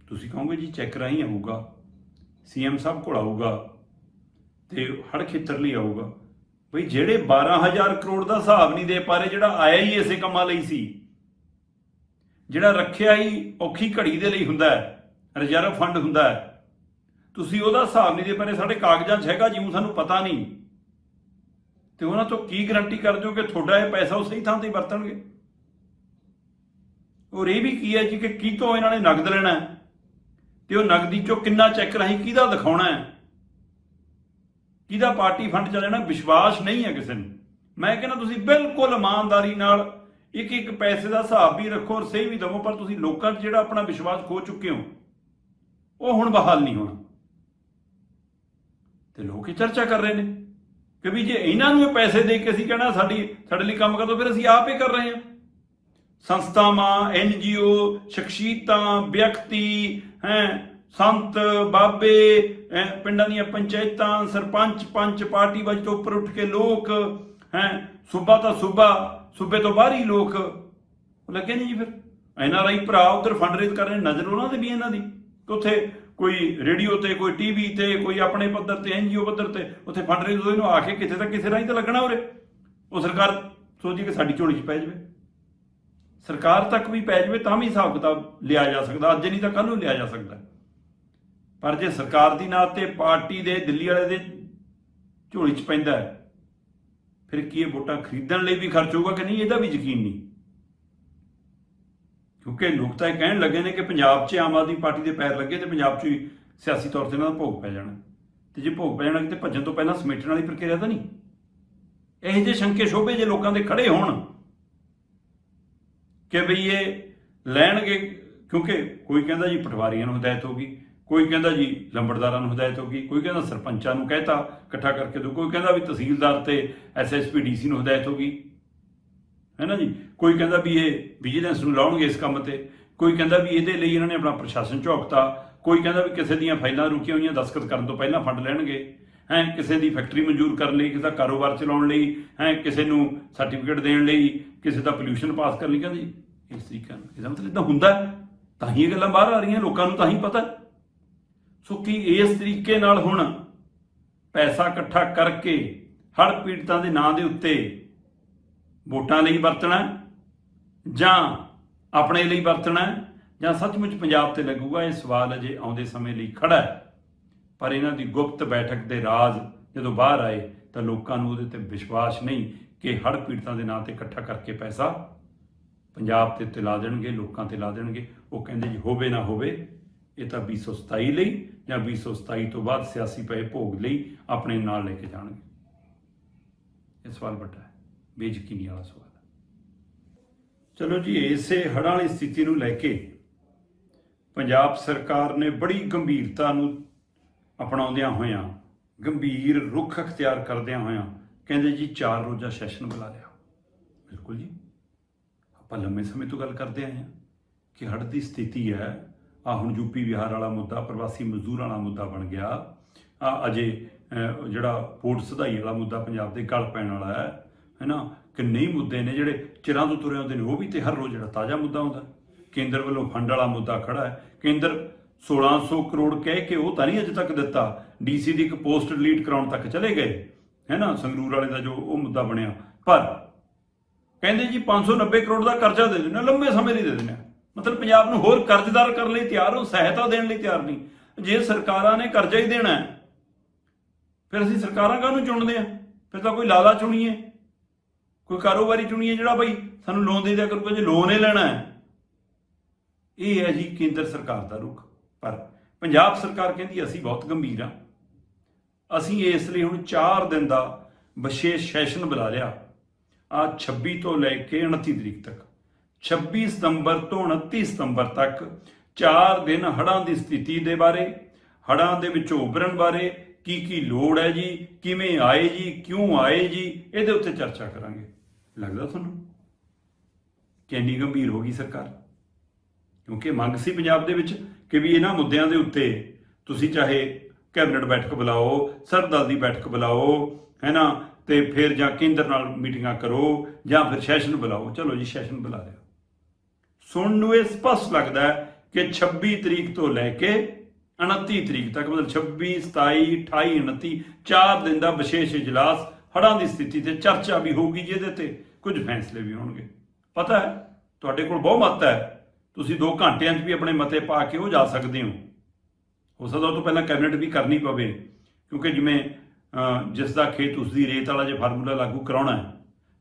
ਤੁਸੀਂ ਕਹੋਗੇ ਜੀ ਚੈੱਕ ਰਾਹੀਂ ਆਊਗਾ, ਸੀਐਮ ਸਾਹਿਬ ਕੋਲ ਆਊਗਾ ਤੇ ਹੜ ਖੇਤਰ ਲਈ ਆਊਗਾ। ਬਈ ਜਿਹੜੇ 12000 ਕਰੋੜ ਦਾ ਹਿਸਾਬ ਨਹੀਂ ਦੇ ਪਾ ਰਹੇ, ਜਿਹੜਾ ਆਇਆ ਹੀ ਇਸੇ ਕੰਮਾਂ ਲਈ ਸੀ, ਜਿਹੜਾ ਰੱਖਿਆ ਹੀ ਔਖੀ ਘੜੀ ਦੇ ਲਈ ਹੁੰਦਾ ਹੈ, ਰਿਜ਼ਰਵ ਫੰਡ ਹੁੰਦਾ ਹੈ, ਤੁਸੀਂ ਉਹਦਾ ਹਿਸਾਬ ਨਹੀਂ ਦੇ ਪਾ ਰਹੇ, ਸਾਡੇ ਕਾਗਜ਼ਾਂ 'ਚ ਹੈਗਾ, ਜਿਉਂ ਸਾਨੂੰ ਪਤਾ ਨਹੀਂ। ਤੇ ਉਹਨਾਂ ਤੋਂ ਕੀ ਗਾਰੰਟੀ ਕਰ ਦਿਓ ਕਿ ਤੁਹਾਡਾ ਇਹ ਪੈਸਾ ਉਹ ਸਹੀ ਥਾਂ ਤੇ ਵਰਤਣਗੇ। ਔਰ ਇਹ ਵੀ ਕੀ ਹੈ ਜੀ ਕਿ ਕੀ ਤੋਂ ਇਹਨਾਂ ਨੇ ਨਗਦ ਲੈਣਾ ਹੈ? ਤੇ ਉਹ ਨਗਦੀ ਚੋਂ ਕਿੰਨਾ ਚੈੱਕ ਰਾਹੀਂ ਕਿਹਦਾ ਦਿਖਾਉਣਾ ਹੈ? ਕਿਹਦਾ ਪਾਰਟੀ ਫੰਡ ਚ ਲੈਣਾ? ਵਿਸ਼ਵਾਸ ਨਹੀਂ ਹੈ ਕਿਸੇ ਨੂੰ। ਮੈਂ ਕਹਿੰਦਾ ਤੁਸੀਂ ਬਿਲਕੁਲ ਇਮਾਨਦਾਰੀ ਨਾਲ ਇੱਕ ਇੱਕ ਪੈਸੇ ਦਾ ਹਿਸਾਬ ਵੀ ਰੱਖੋ ਔਰ ਸਹੀ ਵੀ ਦਵੋ, ਪਰ ਤੁਸੀਂ ਲੋਕਾਂ 'ਚ ਜਿਹੜਾ ਆਪਣਾ ਵਿਸ਼ਵਾਸ ਖੋ ਚੁੱਕੇ ਹੋ, ਉਹ ਹੁਣ ਬਹਾਲ ਨਹੀਂ ਹੋਣਾ। ਤੇ ਲੋਕ ਇਹ ਚਰਚਾ ਕਰ ਰਹੇ ਨੇ। ਕਿ ਵੀ ਜੇ ਇਹਨਾਂ ਨੂੰ ਇਹ ਪੈਸੇ ਦੇ ਕੇ ਅਸੀਂ ਕਹਿਣਾ ਸਾਡੀ, ਸਾਡੇ ਲਈ ਕੰਮ ਕਰ ਦੋ, ਫਿਰ ਅਸੀਂ ਆਪ ਹੀ ਕਰ ਰਹੇ ਹਾਂ। ਸੰਸਥਾਵਾਂ ਐਨਜੀਓ ਸ਼ਖਸੀਅਤਾਂ, ਵਿਅਕਤੀ, ਹੈ, ਸੰਤ, ਬਾਬੇ ਪਿੰਡਾਂ ਦੀਆਂ ਪੰਚਾਇਤਾਂ, ਸਰਪੰਚ, ਪੰਚ, ਪਾਰਟੀ ਵਜ ਤੋਂ ਉੱਪਰ ਉੱਠ ਕੇ ਲੋਕ, ਹੈ, ਸੂਬਾ ਤਾਂ ਸੂਬਾ, ਸੂਬੇ ਤੋਂ ਬਾਹਰ ਹੀ ਲੋਕ। ਉਹ ਲੱਗੇ ਨਹੀਂ ਜੀ ਫਿਰ। ਐਨ ਆਰ ਆਈ ਭਰਾ ਉਧਰ ਫੰਡ ਰੇਜ਼ ਕਰ ਰਹੇ ਨਜ਼ਰ ਉਹਨਾਂ ਦੇ ਵੀ ਇਹਨਾਂ ਦੀ। ਕਿ ਉੱਥੇ ਕੋਈ ਰੇਡੀਓ ਤੇ, ਕੋਈ ਟੀਵੀ ਤੇ, ਕੋਈ ਆਪਣੇ ਪੱਧਰ ਤੇ ਐਨਜੀਓ ਪੱਧਰ ਤੇ, ਉੱਥੇ ਫੰਡ ਰੇਜ਼ ਹੋਏ ਨੂੰ ਆ ਕੇ ਕਿਤੇ ਤਾਂ ਕਿਸੇ ਰਾਹੀਂ ਤਾਂ ਲੱਗਣਾ ਉਰੇ? ਉਹ ਸਰਕਾਰ ਸੋਚੀ ਕਿ ਸਾਡੀ ਝੋਲੀ 'ਚ ਪੈ ਜਾਵੇ। ਸਰਕਾਰ ਤੱਕ ਵੀ ਪੈ ਜਾਵੇ ਤਾਂ ਵੀ ਹਿਸਾਬ ਕਿਤਾਬ ਲਿਆ ਜਾ ਸਕਦਾ, ਅੱਜ ਨਹੀਂ ਤਾਂ ਕੱਲ ਨੂੰ ਲਿਆ ਜਾ ਸਕਦਾ। ਪਰ ਜੇ ਸਰਕਾਰ ਦੀ ਨਾਂ ਤੇ ਪਾਰਟੀ ਦੇ, ਦਿੱਲੀ ਵਾਲੇ ਦੇ ਝੋਲੀ 'ਚ ਪੈਂਦਾ ਫਿਰ ਕੀ ਇਹ ਵੋਟਾਂ ਖਰੀਦਣ ਲਈ ਵੀ ਖਰਚ ਹੋਊਗਾ ਕਿ ਨਹੀਂ? ਇਹਦਾ ਵੀ ਯਕੀਨ ਨਹੀਂ। ਕਿਉਂਕਿ ਲੋਕ ਤਾਂ ਇਹ ਕਹਿਣ ਲੱਗੇ ਨੇ ਕਿ ਪੰਜਾਬ 'ਚ ਆਮ ਆਦਮੀ ਪਾਰਟੀ ਦੇ ਪੈਰ ਲੱਗੇ ਤੇ ਪੰਜਾਬ 'ਚ ਹੀ ਸਿਆਸੀ ਤੌਰ ਤੇ ਇਹਨਾਂ ਦਾ ਭੋਗ ਪੈ ਜਾਣਾ। ਤੇ ਜੇ ਭੋਗ ਪੈ ਜਾਣਾ ਤੇ ਭੱਜਣ ਤੋਂ ਪਹਿਲਾਂ ਸਮੇਟਣ ਵਾਲੀ ਪ੍ਰਕਿਰਿਆ ਤਾਂ ਨਹੀਂ। ਇਹੋ ਜਿਹੇ ਸ਼ੰਕੇ ਸ਼ੋਭੇ ਜੇ ਲੋਕਾਂ ਦੇ ਖੜੇ ਹੋਣ ਕਿ ਬਈ ਇਹ ਲੈਣਗੇ, ਕਿਉਂਕਿ ਕੋਈ ਕਹਿੰਦਾ ਜੀ ਪਟਵਾਰੀਆਂ ਨੂੰ ਹਦਾਇਤ ਹੋਗੀ ਕੋਈ ਕਹਿੰਦਾ ਜੀ ਲੰਬੜਦਾਰਾਂ ਨੂੰ ਹਦਾਇਤ ਹੋਗੀ ਕੋਈ ਕਹਿੰਦਾ ਸਰਪੰਚਾਂ ਨੂੰ ਕਹਿਤਾ ਇਕੱਠਾ ਕਰਕੇ ਦੋ, ਕੋਈ ਕਹਿੰਦਾ ਵੀ ਤਹਿਸੀਲਦਾਰ ਤੇ ਐਸਐਸਪੀ ਡੀਸੀ ਨੂੰ ਹਦਾਇਤ ਹੋਗੀ ਹੈ ਨਾ ਜੀ? ਕੋਈ ਕਹਿੰਦਾ ਵੀ ਇਹ ਵਿਜੀਲੈਂਸ ਨੂੰ ਲਾਉਣਗੇ ਇਸ ਕੰਮ ਤੇ, ਕੋਈ ਕਹਿੰਦਾ ਵੀ ਇਹਦੇ ਲਈ ਇਹਨਾਂ ਨੇ ਆਪਣਾ ਪ੍ਰਸ਼ਾਸਨ ਝੋਕਤਾ, ਕੋਈ ਕਹਿੰਦਾ ਵੀ ਕਿਸੇ ਦੀਆਂ ਫਾਈਲਾਂ ਰੁਕੀਆਂ ਹੋਈਆਂ ਦਸਤਖਤ ਕਰਨ ਤੋਂ ਪਹਿਲਾਂ ਫੰਡ ਲੈਣਗੇ, ਹੈ, ਕਿਸੇ ਦੀ ਫੈਕਟਰੀ ਮਨਜ਼ੂਰ ਕਰਨ ਲਈ, ਕਿਸੇ ਦਾ ਕਾਰੋਬਾਰ ਚਲਾਉਣ ਲਈ, ਹੈ, ਕਿਸੇ ਨੂੰ ਸਰਟੀਫਿਕੇਟ ਦੇਣ ਲਈ, ਕਿਸੇ ਦਾ ਪੋਲੂਸ਼ਨ ਪਾਸ ਕਰਨ ਲਈ ਕਹਿੰਦੇ ਜੀ। ਇਸ ਤਰੀਕਾ ਇਹਦਾ ਮਤਲਬ ਇਦਾਂ ਹੁੰਦਾ ਤਾਂ ਹੀ ਇਹ ਗੱਲਾਂ ਬਾਹਰ ਆ ਰਹੀਆਂ, ਲੋਕਾਂ ਨੂੰ ਤਾਂ ਹੀ ਪਤਾ ਸੋ ਕੀ ਇਸ ਤਰੀਕੇ ਨਾਲ ਹੁਣ ਪੈਸਾ ਇਕੱਠਾ ਕਰਕੇ ਹੜ ਪੀੜਤਾਂ ਦੇ ਨਾਂ ਦੇ ਉੱਤੇ ਵੋਟਾਂ ਲਈ ਵਰਤਣਾ ਜਾਂ ਆਪਣੇ ਲਈ ਵਰਤਣਾ ਜਾਂ ਸੱਚਮੁੱਚ ਪੰਜਾਬ ਤੇ ਲੱਗੂਗਾ, ਇਹ ਸਵਾਲ ਅਜੇ ਆਉਂਦੇ ਸਮੇਂ ਲਈ ਖੜਾ ਹੈ। ਪਰ ਇਹਨਾਂ ਦੀ ਗੁਪਤ ਬੈਠਕ ਦੇ ਰਾਜ਼ ਜਦੋਂ ਬਾਹਰ ਆਏ ਤਾਂ ਲੋਕਾਂ ਨੂੰ ਉਹਦੇ ਤੇ ਵਿਸ਼ਵਾਸ ਨਹੀਂ ਕਿ ਹੜ ਪੀੜਤਾਂ ਦੇ ਨਾਂ ਤੇ ਇਕੱਠਾ ਕਰਕੇ ਪੈਸਾ ਪੰਜਾਬ ਤੇ ਉੱਤੇ ਲਾ ਦੇਣਗੇ, ਲੋਕਾਂ ਤੇ ਲਾ ਦੇਣਗੇ। ਉਹ ਕਹਿੰਦੇ ਜੀ ਹੋਵੇ ਨਾ ਹੋਵੇ, ਇਹ ਤਾਂ 227 ਲਈ ਜਾਂ 227 ਤੋਂ ਬਾਅਦ ਸਿਆਸੀ ਪਏ ਭੋਗ ਲਈ ਆਪਣੇ ਨਾਲ ਲੈ ਕੇ ਜਾਣਗੇ। ਇਹ ਸਵਾਲ ਵੱਡਾ ਹੈ। ਬੇਯਕੀਨੀ ਵਾਲਾ ਸਵਾਲ ਚਲੋ ਜੀ, ਇਸੇ ਹੜ੍ਹਾਂ ਵਾਲੀ ਸਥਿਤੀ ਨੂੰ ਲੈ ਕੇ ਪੰਜਾਬ ਸਰਕਾਰ ਨੇ ਬੜੀ ਗੰਭੀਰਤਾ ਨੂੰ ਅਪਣਾਉਂਦਿਆਂ ਹੋਇਆਂ, ਗੰਭੀਰ ਰੁਖ ਅਖਤਿਆਰ ਕਰਦਿਆਂ ਹੋਇਆਂ ਕਹਿੰਦੇ ਜੀ, ਚਾਰ ਰੋਜ਼ਾ ਸੈਸ਼ਨ ਬੁਲਾ ਲਿਆ। ਬਿਲਕੁਲ ਜੀ। ਆਪਾਂ ਲੰਮੇ ਸਮੇਂ ਤੋਂ ਗੱਲ ਕਰਦੇ ਆਏ ਹਾਂ ਕਿ ਹੜ੍ਹ ਦੀ ਸਥਿਤੀ ਹੈ। ਆ ਹੁਣ ਯੂਪੀ ਬਿਹਾਰ ਵਾਲਾ ਮੁੱਦਾ, ਪ੍ਰਵਾਸੀ ਮਜ਼ਦੂਰ ਵਾਲਾ ਮੁੱਦਾ ਬਣ ਗਿਆ। ਆ ਅਜੇ ਜਿਹੜਾ ਪੋਰਟ ਸਦਾਈ ਵਾਲਾ ਮੁੱਦਾ ਪੰਜਾਬ ਦੇ ਗਲ ਪੈਣ ਵਾਲਾ ਹੈ। ਹੈਨਾ? ਕਿੰਨੇ ਮੁੱਦੇ ਨੇ ਜਿਹੜੇ ਚਿਰਾਂ ਤੋਂ ਤੁਰੇ ਆਉਂਦੇ ਨੇ, ਉਹ ਵੀ ਤੇ ਹਰ ਰੋਜ਼ ਜਿਹੜਾ ਤਾਜ਼ਾ ਮੁੱਦਾ ਹੁੰਦਾ ਕੇਂਦਰ ਵੱਲੋਂ ਫੰਡ ਵਾਲਾ ਮੁੱਦਾ ਖੜਾ ਹੈ। ਕੇਂਦਰ 1600 ਕਰੋੜ ਕਹਿ ਕੇ ਉਹ ਤਾਂ ਨਹੀਂ ਅਜੇ ਤੱਕ ਦਿੱਤਾ। ਡੀਸੀ ਦੀ ਇੱਕ ਪੋਸਟ ਡਿਲੀਟ ਕਰਾਉਣ ਤੱਕ ਚਲੇ ਗਏ। ਹੈਨਾ? ਸੰਗਰੂਰ ਵਾਲੇ ਦਾ ਜੋ ਉਹ ਮੁੱਦਾ ਬਣਿਆ। ਪਰ ਕਹਿੰਦੇ ਜੀ 590 ਕਰੋੜ ਦਾ ਕਰਜ਼ਾ ਦੇ ਦੇਣਾ ਲੰਬੇ ਸਮੇਂ ਲਈ ਦੇ ਦੇਣਾ ਮਤਲਬ ਪੰਜਾਬ ਨੂੰ ਹੋਰ ਕਰਜ਼ਦਾਰ ਕਰਨ ਲਈ ਤਿਆਰ ਹੋ, ਸਹਾਇਤਾ ਦੇਣ ਲਈ ਤਿਆਰ ਨਹੀਂ। ਜੇ ਸਰਕਾਰਾਂ ਨੇ ਕਰਜ਼ਾ ਹੀ ਦੇਣਾ ਫਿਰ ਅਸੀਂ ਸਰਕਾਰਾਂ ਕਾਹਨੂੰ ਚੁਣਦੇ ਆ? ਫਿਰ ਤਾਂ ਕੋਈ ਲਾਲਾ ਚੁਣੀਏ। ਕੋਈ ਕਾਰੋਬਾਰੀ ਚੁਣੀਏ ਜਿਹੜਾ ਬਈ ਸਾਨੂੰ ਲੋਨ ਦੇ ਦਿਆ ਕਰੂਗਾ, ਜੇ ਲੋਨ ਹੀ ਲੈਣਾ ਹੈ। ਇਹ ਹੈ ਜੀ ਕੇਂਦਰ ਸਰਕਾਰ ਦਾ ਰੁਖ। ਪਰ ਪੰਜਾਬ ਸਰਕਾਰ ਕਹਿੰਦੀ ਅਸੀਂ ਬਹੁਤ ਗੰਭੀਰ ਆ ਅਸੀਂ ਇਸ ਲਈ ਹੁਣ 4 ਦਿਨ ਦਾ ਵਿਸ਼ੇਸ਼ ਸੈਸ਼ਨ ਬੁਲਾ ਲਿਆ। ਆ 26 ਤੋਂ ਲੈ ਕੇ 29 ਤਰੀਕ ਤੱਕ। 26 ਸਤੰਬਰ ਤੋਂ 29 ਸਤੰਬਰ ਤੱਕ 4 ਦਿਨ ਹੜ੍ਹਾਂ ਦੀ ਸਥਿਤੀ ਦੇ ਬਾਰੇ, ਹੜ੍ਹਾਂ ਦੇ ਵਿੱਚੋਂ ਉਭਰਨ ਬਾਰੇ ਕੀ ਕੀ ਲੋੜ ਹੈ ਜੀ, ਕਿਵੇਂ ਆਏ ਜੀ, ਕਿਉਂ ਆਏ ਜੀ, ਇਹਦੇ ਉੱਤੇ ਚਰਚਾ ਕਰਾਂਗੇ। ਲੱਗਦਾ ਤੁਹਾਨੂੰ? ਕਿ ਇੰਨੀ ਗੰਭੀਰ ਹੋ ਗਈ ਸਰਕਾਰ? ਕਿਉਂਕਿ ਮੰਗ ਸੀ ਪੰਜਾਬ ਦੇ ਵਿੱਚ ਕਿ ਵੀ ਇਹਨਾਂ ਮੁੱਦਿਆਂ ਦੇ ਉੱਤੇ ਤੁਸੀਂ ਚਾਹੇ ਕੈਬਨਿਟ ਬੈਠਕ ਬੁਲਾਓ, ਸਰਦਲ ਦੀ ਬੈਠਕ ਬੁਲਾਓ, ਹੈਨਾ? ਤੇ ਫਿਰ ਜਾਂ ਕੇਂਦਰ ਨਾਲ ਮੀਟਿੰਗਾਂ ਕਰੋ, ਜਾਂ ਫਿਰ ਸੈਸ਼ਨ ਬੁਲਾਓ। ਚਲੋ ਜੀ, ਸੈਸ਼ਨ ਬੁਲਾ ਲਿਆ। ਸੁਣਨ ਨੂੰ ਇਹ ਸਪਸ਼ਟ ਲੱਗਦਾ ਕਿ 26 ਤਰੀਕ ਤੋਂ ਲੈ ਕੇ 29 ਤਰੀਕ ਤੱਕ, ਮਤਲਬ 26 27 28 29 ਚਾਰ ਦਿਨ ਦਾ ਵਿਸ਼ੇਸ਼ ਇਜਲਾਸ ਹੜ੍ਹਾਂ ਦੀ ਸਥਿਤੀ ਤੇ ਚਰਚਾ ਵੀ ਹੋਊਗੀ ਜਿਹਦੇ ਤੇ। ਕੁਝ ਫੈਸਲੇ ਵੀ ਹੋਣਗੇ। ਪਤਾ ਹੈ, ਤੁਹਾਡੇ ਕੋਲ ਬਹੁਮਤ ਹੈ। ਤੁਸੀਂ 2 ਘੰਟਿਆਂ 'ਚ ਵੀ ਆਪਣੇ ਮਤੇ ਪਾ ਕੇ ਉਹ ਜਾ ਸਕਦੇ ਹੋ। ਹੋ ਸਕਦਾ ਤੋਂ ਪਹਿਲਾਂ ਕੈਬਨਿਟ ਵੀ ਕਰਨੀ ਪਵੇ, ਕਿਉਂਕਿ ਜਿਵੇਂ ਜਿਸ ਦਾ ਖੇਤ ਉਸ ਦੀ ਰੇਤ ਵਾਲਾ ਜੇ ਫਾਰਮੂਲਾ ਲਾਗੂ ਕਰਾਉਣਾ ਹੈ,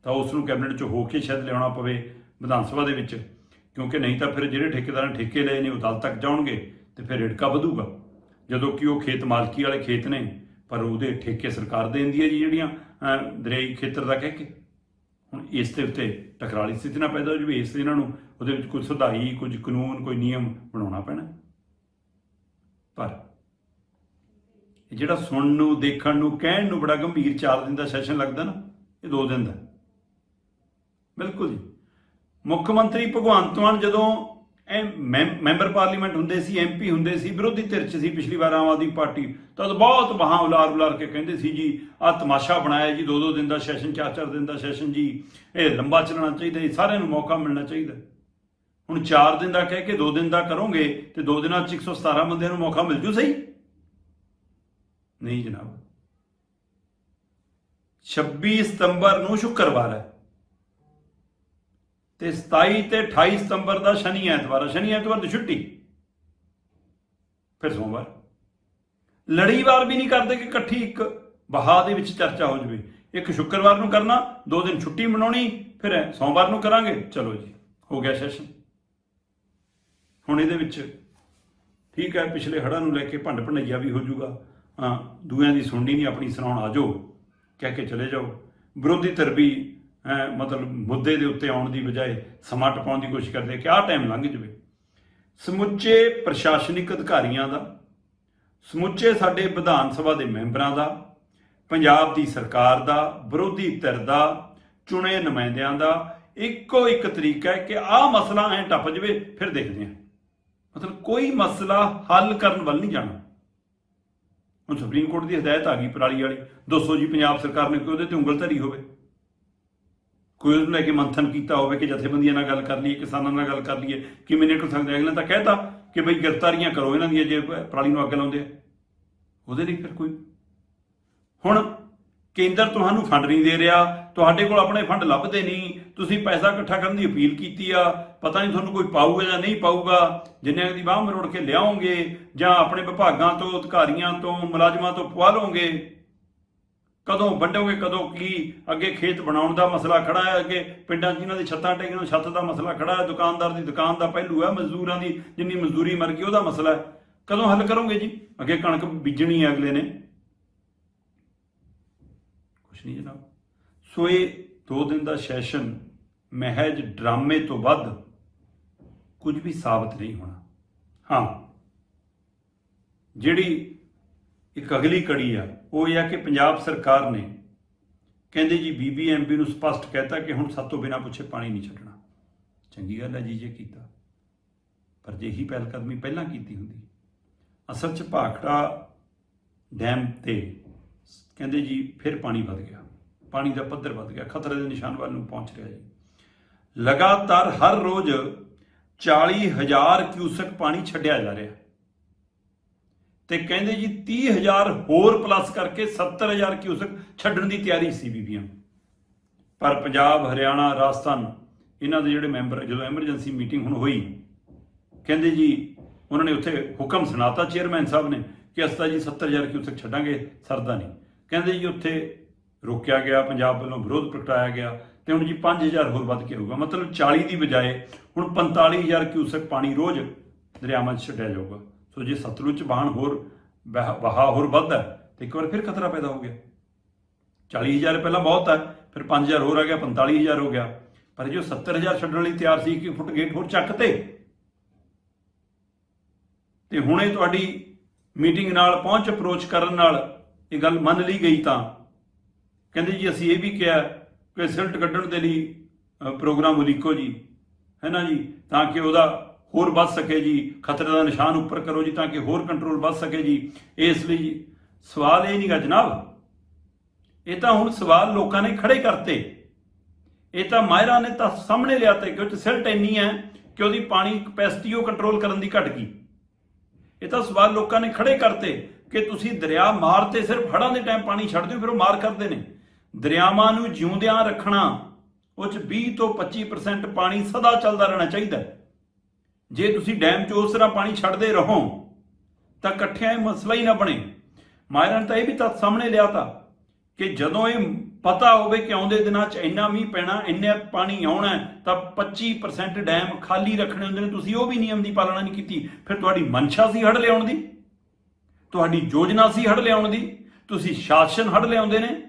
ਤਾਂ ਉਸ ਨੂੰ ਕੈਬਨਿਟ 'ਚ ਹੋ ਕੇ ਸ਼ਾਇਦ ਲਿਆਉਣਾ ਪਵੇ ਵਿਧਾਨ ਸਭਾ ਦੇ ਵਿੱਚ। ਕਿਉਂਕਿ ਨਹੀਂ ਤਾਂ ਫਿਰ ਜਿਹੜੇ ਠੇਕੇਦਾਰਾਂ ਨੇ ਠੇਕੇ ਲਏ ਨੇ, ਉਹ ਅਦਾਲਤ ਤੱਕ ਜਾਣਗੇ ਤੇ ਫਿਰ ਰੇੜਕਾ ਵਧੂਗਾ। ਜਦੋਂ ਕਿ ਉਹ ਖੇਤ ਮਾਲਕੀ ਵਾਲੇ ਖੇਤ ਨੇ, ਪਰ ਉਹਦੇ ਠੇਕੇ ਸਰਕਾਰ ਦੇ ਦਿੰਦੀ ਹੈ ਜੀ ਜਿਹੜੀਆਂ ਦਰਿਆਈ ਖੇਤਰ ਦਾ ਕਹਿ ਕੇ। ਹੁਣ ਇਸ ਦੇ ਉੱਤੇ ਟਕਰਾਲੀ ਸਥਿਤੀ ਨਾ ਪੈਦਾ ਹੋ ਜਾਵੇ, ਇਸ ਲਈ ਇਹਨਾਂ ਨੂੰ ਉਹਦੇ ਵਿੱਚ ਕੁਝ ਸੁਧਾਈ, ਕੁਝ ਕਾਨੂੰਨ, ਕੋਈ ਨਿਯਮ ਬਣਾਉਣਾ ਪੈਣਾ। ਪਰ ਇਹ ਜਿਹੜਾ ਸੁਣਨ ਨੂੰ, ਦੇਖਣ ਨੂੰ, ਕਹਿਣ ਨੂੰ ਬੜਾ ਗੰਭੀਰ ਚਾਰ ਦਿਨ ਦਾ ਸੈਸ਼ਨ ਲੱਗਦਾ ਨਾ, ਇਹ ਦੋ ਦਿਨ ਦਾ। ਬਿਲਕੁਲ ਜੀ। ਮੁੱਖ ਮੰਤਰੀ ਭਗਵੰਤ ਮਾਨ ਜਦੋਂ ਇਹ ਮੈਂ- ਮੈਂਬਰ ਪਾਰਲੀਮੈਂਟ ਹੁੰਦੇ ਸੀ ਐਮਪੀ ਹੁੰਦੇ ਸੀ, ਵਿਰੋਧੀ ਧਿਰ 'ਚ ਸੀ ਪਿਛਲੀ ਵਾਰ ਆਮ ਆਦਮੀ ਪਾਰਟੀ। ਤਦ ਬਹੁਤ ਬਾਹਾਂ ਉਲਾਰ ਉਲਾਰ ਕੇ ਕਹਿੰਦੇ ਸੀ ਜੀ ਆ ਤਮਾਸ਼ਾ ਬਣਾਇਆ ਜੀ ਦੋ ਦੋ ਦਿਨ ਦਾ ਸੈਸ਼ਨ ਚਾਰ ਚਾਰ ਦਿਨ ਦਾ ਸੈਸ਼ਨ ਜੀ। ਇਹ ਲੰਬਾ ਚੱਲਣਾ ਚਾਹੀਦਾ ਇਹ ਸਾਰਿਆਂ ਨੂੰ ਮੌਕਾ ਮਿਲਣਾ ਚਾਹੀਦਾ। ਹੁਣ 4 ਦਿਨ ਦਾ ਕਹਿ ਕੇ 2 ਦਿਨ ਦਾ ਕਰੋਗੇ, ਤੇ 2 ਦਿਨਾਂ 'ਚ 117 ਬੰਦਿਆਂ ਨੂੰ ਮੌਕਾ ਮਿਲ ਜੂ ਸਹੀ? ਨਹੀਂ ਜਨਾਬ। 26 ਸਤੰਬਰ ਨੂੰ ਸ਼ੁੱਕਰਵਾਰ ਹੈ। ਤੇ 27 ਤੇ 28 ਸਤੰਬਰ ਦਾ ਸ਼ਨੀ ਐਤਵਾਰ ਹੈ ਸ਼ਨੀ ਐਤਵਾਰ ਦੀ ਛੁੱਟੀ। ਫਿਰ ਸੋਮਵਾਰ। ਲੜੀਵਾਰ ਵੀ ਨਹੀਂ ਕਰਦੇ ਕਿ ਇਕੱਠੀ ਇੱਕ ਬਹਾ ਦੇ ਵਿੱਚ ਚਰਚਾ ਹੋ ਜਵੇ। ਇੱਕ ਸ਼ੁੱਕਰਵਾਰ ਨੂੰ ਕਰਨਾ, ਦੋ ਦਿਨ ਛੁੱਟੀ ਮਨਾਉਣੀ, ਫਿਰ ਸੋਮਵਾਰ ਨੂੰ ਕਰਾਂਗੇ। ਚਲੋ ਜੀ, ਹੋ ਗਿਆ ਸੈਸ਼ਨ। ਹੁਣ ਇਹਦੇ ਵਿੱਚ ਠੀਕ ਹੈ ਪਿਛਲੇ ਹੜ੍ਹਾਂ ਨੂੰ ਲੈ ਕੇ ਭੰਡ ਭੰਡਈਆ ਵੀ ਹੋ ਜਾਊਗਾ। ਹਾਂ ਦੂਆਂ ਦੀ ਸੁਣਨੀ ਨਹੀਂ, ਆਪਣੀ ਸੁਣਾਉਣ ਆ ਜਾਓ। ਕਹਿ ਕੇ ਚਲੇ ਜਾਓ। ਵਿਰੋਧੀ ਧਿਰ ਵੀ ਮਤਲਬ ਮੁੱਦੇ ਦੇ ਉੱਤੇ ਆਉਣ ਦੀ ਬਜਾਏ ਸਮਾਂ ਟਪਾਉਣ ਦੀ ਕੋਸ਼ਿਸ਼ ਕਰਦੇ ਕਿ ਆਹ ਟਾਈਮ ਲੰਘ ਜਵੇ। ਸਮੁੱਚੇ ਪ੍ਰਸ਼ਾਸਨਿਕ ਅਧਿਕਾਰੀਆਂ ਦਾ, ਸਮੁੱਚੇ ਸਾਡੇ ਵਿਧਾਨ ਸਭਾ ਦੇ ਮੈਂਬਰਾਂ ਦਾ, ਪੰਜਾਬ ਦੀ ਸਰਕਾਰ ਦਾ, ਵਿਰੋਧੀ ਧਿਰ ਦਾ, ਚੁਣੇ ਨੁਮਾਇੰਦਿਆਂ ਦਾ, ਇੱਕੋ ਇੱਕ ਤਰੀਕਾ ਹੈ ਕਿ ਆਹ ਮਸਲਾ ਐ ਟੱਪ ਜਵੇ, ਫਿਰ ਦੇਖਦੇ ਹਾਂ। ਮਤਲਬ ਕੋਈ ਮਸਲਾ ਹੱਲ ਕਰਨ ਵੱਲ ਨਹੀਂ ਜਾਣਾ। ਹੁਣ ਸੁਪਰੀਮ ਕੋਰਟ ਦੀ ਹਦਾਇਤ ਆ ਗਈ ਪਰਾਲੀ ਵਾਲੀ। 200 ਜੀ, ਪੰਜਾਬ ਸਰਕਾਰ ਨੇ ਕੋਈ ਉਹਦੇ ਤੇ ਉਂਗਲ ਧਰੀ ਹੋਵੇ। ਕੋਈ ਉਹਨੂੰ ਲੈ ਕੇ ਮੰਥਨ ਕੀਤਾ ਹੋਵੇ ਕਿ ਜਥੇਬੰਦੀਆਂ ਨਾਲ ਗੱਲ ਕਰ ਲਈਏ, ਕਿਸਾਨਾਂ ਨਾਲ ਗੱਲ ਕਰ ਲਈਏ, ਕਿਵੇਂ ਨਿਕਲ ਸਕਦੇ ਅਗਲੇ ਨੇ ਤਾਂ ਕਹਿਤਾ ਕਿ ਬਈ ਗ੍ਰਿਫਤਾਰੀਆਂ ਕਰੋ ਇਹਨਾਂ ਦੀਆਂ ਜੇ ਪਰਾਲੀ ਨੂੰ ਅੱਗ ਲਾਉਂਦੇ ਆ। ਉਹਦੇ ਲਈ ਫਿਰ ਕੋਈ? ਹੁਣ ਕੇਂਦਰ ਤੁਹਾਨੂੰ ਫੰਡ ਨਹੀਂ ਦੇ ਰਿਹਾ, ਤੁਹਾਡੇ ਕੋਲ ਆਪਣੇ ਫੰਡ ਲੱਭਦੇ ਨਹੀਂ, ਤੁਸੀਂ ਪੈਸਾ ਇਕੱਠਾ ਕਰਨ ਦੀ ਅਪੀਲ ਕੀਤੀ ਆ, ਪਤਾ ਨਹੀਂ ਤੁਹਾਨੂੰ ਕੋਈ ਪਾਊਗਾ ਜਾਂ ਨਹੀਂ ਪਾਊਗਾ ਜਿੰਨੇ ਦੀ ਬਾਹ ਮਰੋੜ ਕੇ ਲਿਆਓਗੇ ਜਾਂ ਆਪਣੇ ਵਿਭਾਗਾਂ ਤੋਂ, ਅਧਿਕਾਰੀਆਂ ਤੋਂ, ਮੁਲਾਜ਼ਮਾਂ ਤੋਂ ਪਵਾ ਲਓਗੇ। ਕਦੋਂ ਵੰਡੋਗੇ, ਕਦੋਂ ਕੀ ਅੱਗੇ ਖੇਤ ਬਣਾਉਣ ਦਾ ਮਸਲਾ ਖੜਾ ਹੈ? ਅੱਗੇ ਪਿੰਡਾਂ 'ਚ ਇਹਨਾਂ ਦੀ ਛੱਤਾਂ ਟੇਕਣ ਛੱਤ ਦਾ ਮਸਲਾ ਖੜਾ ਹੈ, ਦੁਕਾਨਦਾਰ ਦੀ ਦੁਕਾਨ ਦਾ ਪਹਿਲੂ ਹੈ, ਮਜ਼ਦੂਰਾਂ ਦੀ ਜਿੰਨੀ ਮਜ਼ਦੂਰੀ ਮਰ ਗਈ ਉਹਦਾ ਮਸਲਾ ਹੈ। ਕਦੋਂ ਹੱਲ ਕਰੋਗੇ ਜੀ? ਅੱਗੇ ਕਣਕ ਬੀਜਣੀ ਹੈ ਅਗਲੇ ਨੇ। ਕੁਛ ਨਹੀਂ ਜਨਾਬ। ਸੋ ਇਹ ਦੋ ਦਿਨ ਦਾ ਸੈਸ਼ਨ ਮਹਿਜ ਡਰਾਮੇ ਤੋਂ ਵੱਧ ਕੁਝ ਵੀ ਸਾਬਤ ਨਹੀਂ ਹੋਣਾ। ਹਾਂ। ਜਿਹੜੀ ਇੱਕ ਅਗਲੀ ਕੜੀ ਆ, ਉਹ ਇਹ ਆ ਕਿ ਪੰਜਾਬ ਸਰਕਾਰ ਨੇ ਕਹਿੰਦੇ ਜੀ ਬੀਬੀਐਮਬੀ ਨੂੰ ਸਪਸ਼ਟ ਕਹਿਤਾ ਕਿ ਹੁਣ ਸਾਤੋਂ ਬਿਨਾ ਪੁੱਛੇ ਪਾਣੀ ਨਹੀਂ ਛੱਡਣਾ। ਚੰਗੀ ਗੱਲ ਹੈ ਜੀ, ਜੇ ਕੀਤਾ। ਪਰ ਜੇ ਹੀ ਪਹਿਲ ਕਦਮੀ ਪਹਿਲਾਂ ਕੀਤੀ ਹੁੰਦੀ, ਅਸਲ 'ਚ ਭਾਖੜਾ ਡੈਮ ਤੇ ਕਹਿੰਦੇ ਜੀ ਫਿਰ ਪਾਣੀ ਵੱਧ ਗਿਆ। ਪਾਣੀ ਦਾ ਪੱਧਰ ਵੱਧ ਗਿਆ, ਖਤਰੇ ਦੇ ਨਿਸ਼ਾਨ ਵੱਲ ਨੂੰ ਪਹੁੰਚ ਰਿਹਾ ਜੀ। ਲਗਾਤਾਰ ਹਰ ਰੋਜ਼ 40000 ਕਿਊਸਕ ਪਾਣੀ ਛੱਡਿਆ ਜਾ ਰਿਹਾ। ਤੇ ਕਹਿੰਦੇ ਜੀ 30000 ਹੋਰ ਪਲੱਸ ਕਰਕੇ 70000 ਕਿਊਸਕ ਛੱਡਣ ਦੀ ਤਿਆਰੀ ਸੀ ਬੀਬੀਆਂ। ਪਰ ਪੰਜਾਬ, ਹਰਿਆਣਾ, ਰਾਜਸਥਾਨ, ਇਹਨਾਂ ਦੇ ਜਿਹੜੇ ਮੈਂਬਰ, ਜਦੋਂ ਐਮਰਜੈਂਸੀ ਮੀਟਿੰਗ ਹੁਣ ਹੋਈ, ਕਹਿੰਦੇ ਜੀ ਉਹਨਾਂ ਨੇ ਉੱਥੇ ਹੁਕਮ ਸੁਣਾਤਾ ਚੇਅਰਮੈਨ ਸਾਹਿਬ ਨੇ ਕਿ ਅਸਤਾ ਜੀ 70000 ਕਿਊਸਕ ਛੱਡਾਂਗੇ, ਸਰਦਾ ਨਹੀਂ। ਕਹਿੰਦੇ ਜੀ ਉੱਥੇ ਰੋਕਿਆ ਗਿਆ, ਪੰਜਾਬ ਵੱਲੋਂ ਵਿਰੋਧ ਪ੍ਰਗਟਾਇਆ ਗਿਆ ਤੇ ਹੁਣ ਜੀ 5000 ਹੋਰ ਵੱਧ ਕੇ ਹੋਊਗਾ। ਮਤਲਬ 40 ਦੀ ਬਜਾਏ ਹੁਣ 45000 ਕਿਊਸਕ ਪਾਣੀ ਰੋਜ਼ ਦਰਿਆਵਾਂ 'ਚ ਛੱਡਿਆ ਜਾਊਗਾ। ਸੋ ਜੇ ਸਤਲੁਜ 'ਚ ਵਾਹਣ ਹੋਰ ਵਹ- ਵਹਾਅ ਹੋਰ ਵੱਧਦਾ ਤੇ ਇੱਕ ਵਾਰ ਫਿਰ ਖਤਰਾ ਪੈਦਾ ਹੋ ਗਿਆ। 40000 ਪਹਿਲਾਂ ਬਹੁਤ ਹੈ, ਫਿਰ 5000 ਹੋਰ ਆ ਗਿਆ 45000 ਹੋ ਗਿਆ। ਪਰ ਜੋ 70000 ਛੱਡਣ ਲਈ ਤਿਆਰ ਸੀ ਕਿ ਫੁੱਟ ਗੇਟ ਹੋਰ ਚੱਕ ਤੇ ਤੇ ਹੁਣੇ ਤੁਹਾਡੀ ਮੀਟਿੰਗ ਨਾਲ ਪਹੁੰਚ ਅਪਰੋਚ ਕਰਨ ਨਾਲ ਇਹ ਗੱਲ ਮੰਨ ਲਈ ਗਈ ਤਾਂ, ਕਹਿੰਦੇ ਜੀ ਅਸੀਂ ਇਹ ਵੀ ਕਿਹਾ ਕਿ ਸਿਲਟ ਕੱਢਣ ਦੇ ਲਈ ਪ੍ਰੋਗਰਾਮ ਉਲੀਕੋ ਜੀ, ਹੈ ਨਾ ਜੀ? ਤਾਂ ਕਿ ਉਹਦਾ ਹੋਰ ਵੱਧ ਸਕੇ ਜੀ, ਖਤਰੇ ਦਾ ਨਿਸ਼ਾਨ ਉੱਪਰ ਕਰੋ ਜੀ ਤਾਂ ਕਿ ਹੋਰ ਕੰਟਰੋਲ ਵੱਧ ਸਕੇ ਜੀ। ਇਸ ਲਈ ਸਵਾਲ ਇਹ ਨਹੀਂਗਾ ਜਨਾਬ, ਇਹ ਤਾਂ ਹੁਣ ਸਵਾਲ ਲੋਕਾਂ ਨੇ ਖੜੇ ਕਰਤੇ। ਇਹ ਤਾਂ ਮਾਹਿਰਾਂ ਨੇ ਤਾਂ ਸਾਹਮਣੇ ਲਿਆ ਤੇ ਕਿ ਉਹ ਚ ਸਿਲਟ ਇੰਨੀ ਹੈ ਕਿ ਉਹਦੀ ਪਾਣੀ ਕਪੈਸਿਟੀ ਉਹ ਕੰਟਰੋਲ ਕਰਨ ਦੀ ਘਟ ਗਈ। ਇਹ ਤਾਂ ਸਵਾਲ ਲੋਕਾਂ ਨੇ ਖੜੇ ਕਰਤੇ ਕਿ ਤੁਸੀਂ ਦਰਿਆ ਮਾਰ ਤੇ ਸਿਰਫ ਹੜ੍ਹਾਂ ਦੇ ਟਾਈਮ ਪਾਣੀ ਛੱਡ ਦਿਓ, ਫਿਰ ਉਹ ਮਾਰ ਕਰਦੇ ਨੇ। ਦਰਿਆਵਾਂ ਨੂੰ ਜਿਉਂਦਿਆਂ ਰੱਖਣਾ, ਉਹ ਚ 20 ਤੋਂ 25% ਪਾਣੀ ਸਦਾ ਚੱਲਦਾ ਰਹਿਣਾ ਚਾਹੀਦਾ। ਹੈ। ਜੇ ਤੁਸੀਂ ਡੈਮ 'ਚ ਉਸ ਤਰ੍ਹਾਂ ਪਾਣੀ ਛੱਡਦੇ ਰਹੋ, ਤਾਂ ਇਕੱਠਿਆਂ ਇਹ ਮਸਲਾ ਹੀ ਨਾ ਬਣੇ। ਮਾਇਰਾਂ ਤਾਂ ਇਹ ਵੀ ਤਾਂ ਸਾਹਮਣੇ ਲਿਆ ਤਾ ਕਿ ਜਦੋਂ ਇਹ ਪਤਾ ਹੋਵੇ ਕਿ ਆਉਂਦੇ ਦਿਨਾਂ 'ਚ ਇੰਨਾ ਮੀਂਹ ਪੈਣਾ, ਇੰਨੇ ਪਾਣੀ ਆਉਣਾ ਤਾਂ 25% ਡੈਮ ਖਾਲੀ ਰੱਖਣੇ ਹੁੰਦੇ ਨੇ। ਤੁਸੀਂ ਉਹ ਵੀ ਨਿਯਮ ਦੀ ਪਾਲਣਾ ਨਹੀਂ ਕੀਤੀ। ਫਿਰ ਤੁਹਾਡੀ ਮਨਸ਼ਾ ਸੀ ਹੜ ਲਿਆਉਣ ਦੀ। ਤੁਹਾਡੀ ਯੋਜਨਾ ਸੀ ਹੜ ਲਿਆਉਣ ਦੀ। ਤੁਸੀਂ ਸ਼ਾਸਨ ਹੜ ਲਿਆਉਂਦੇ ਨੇ।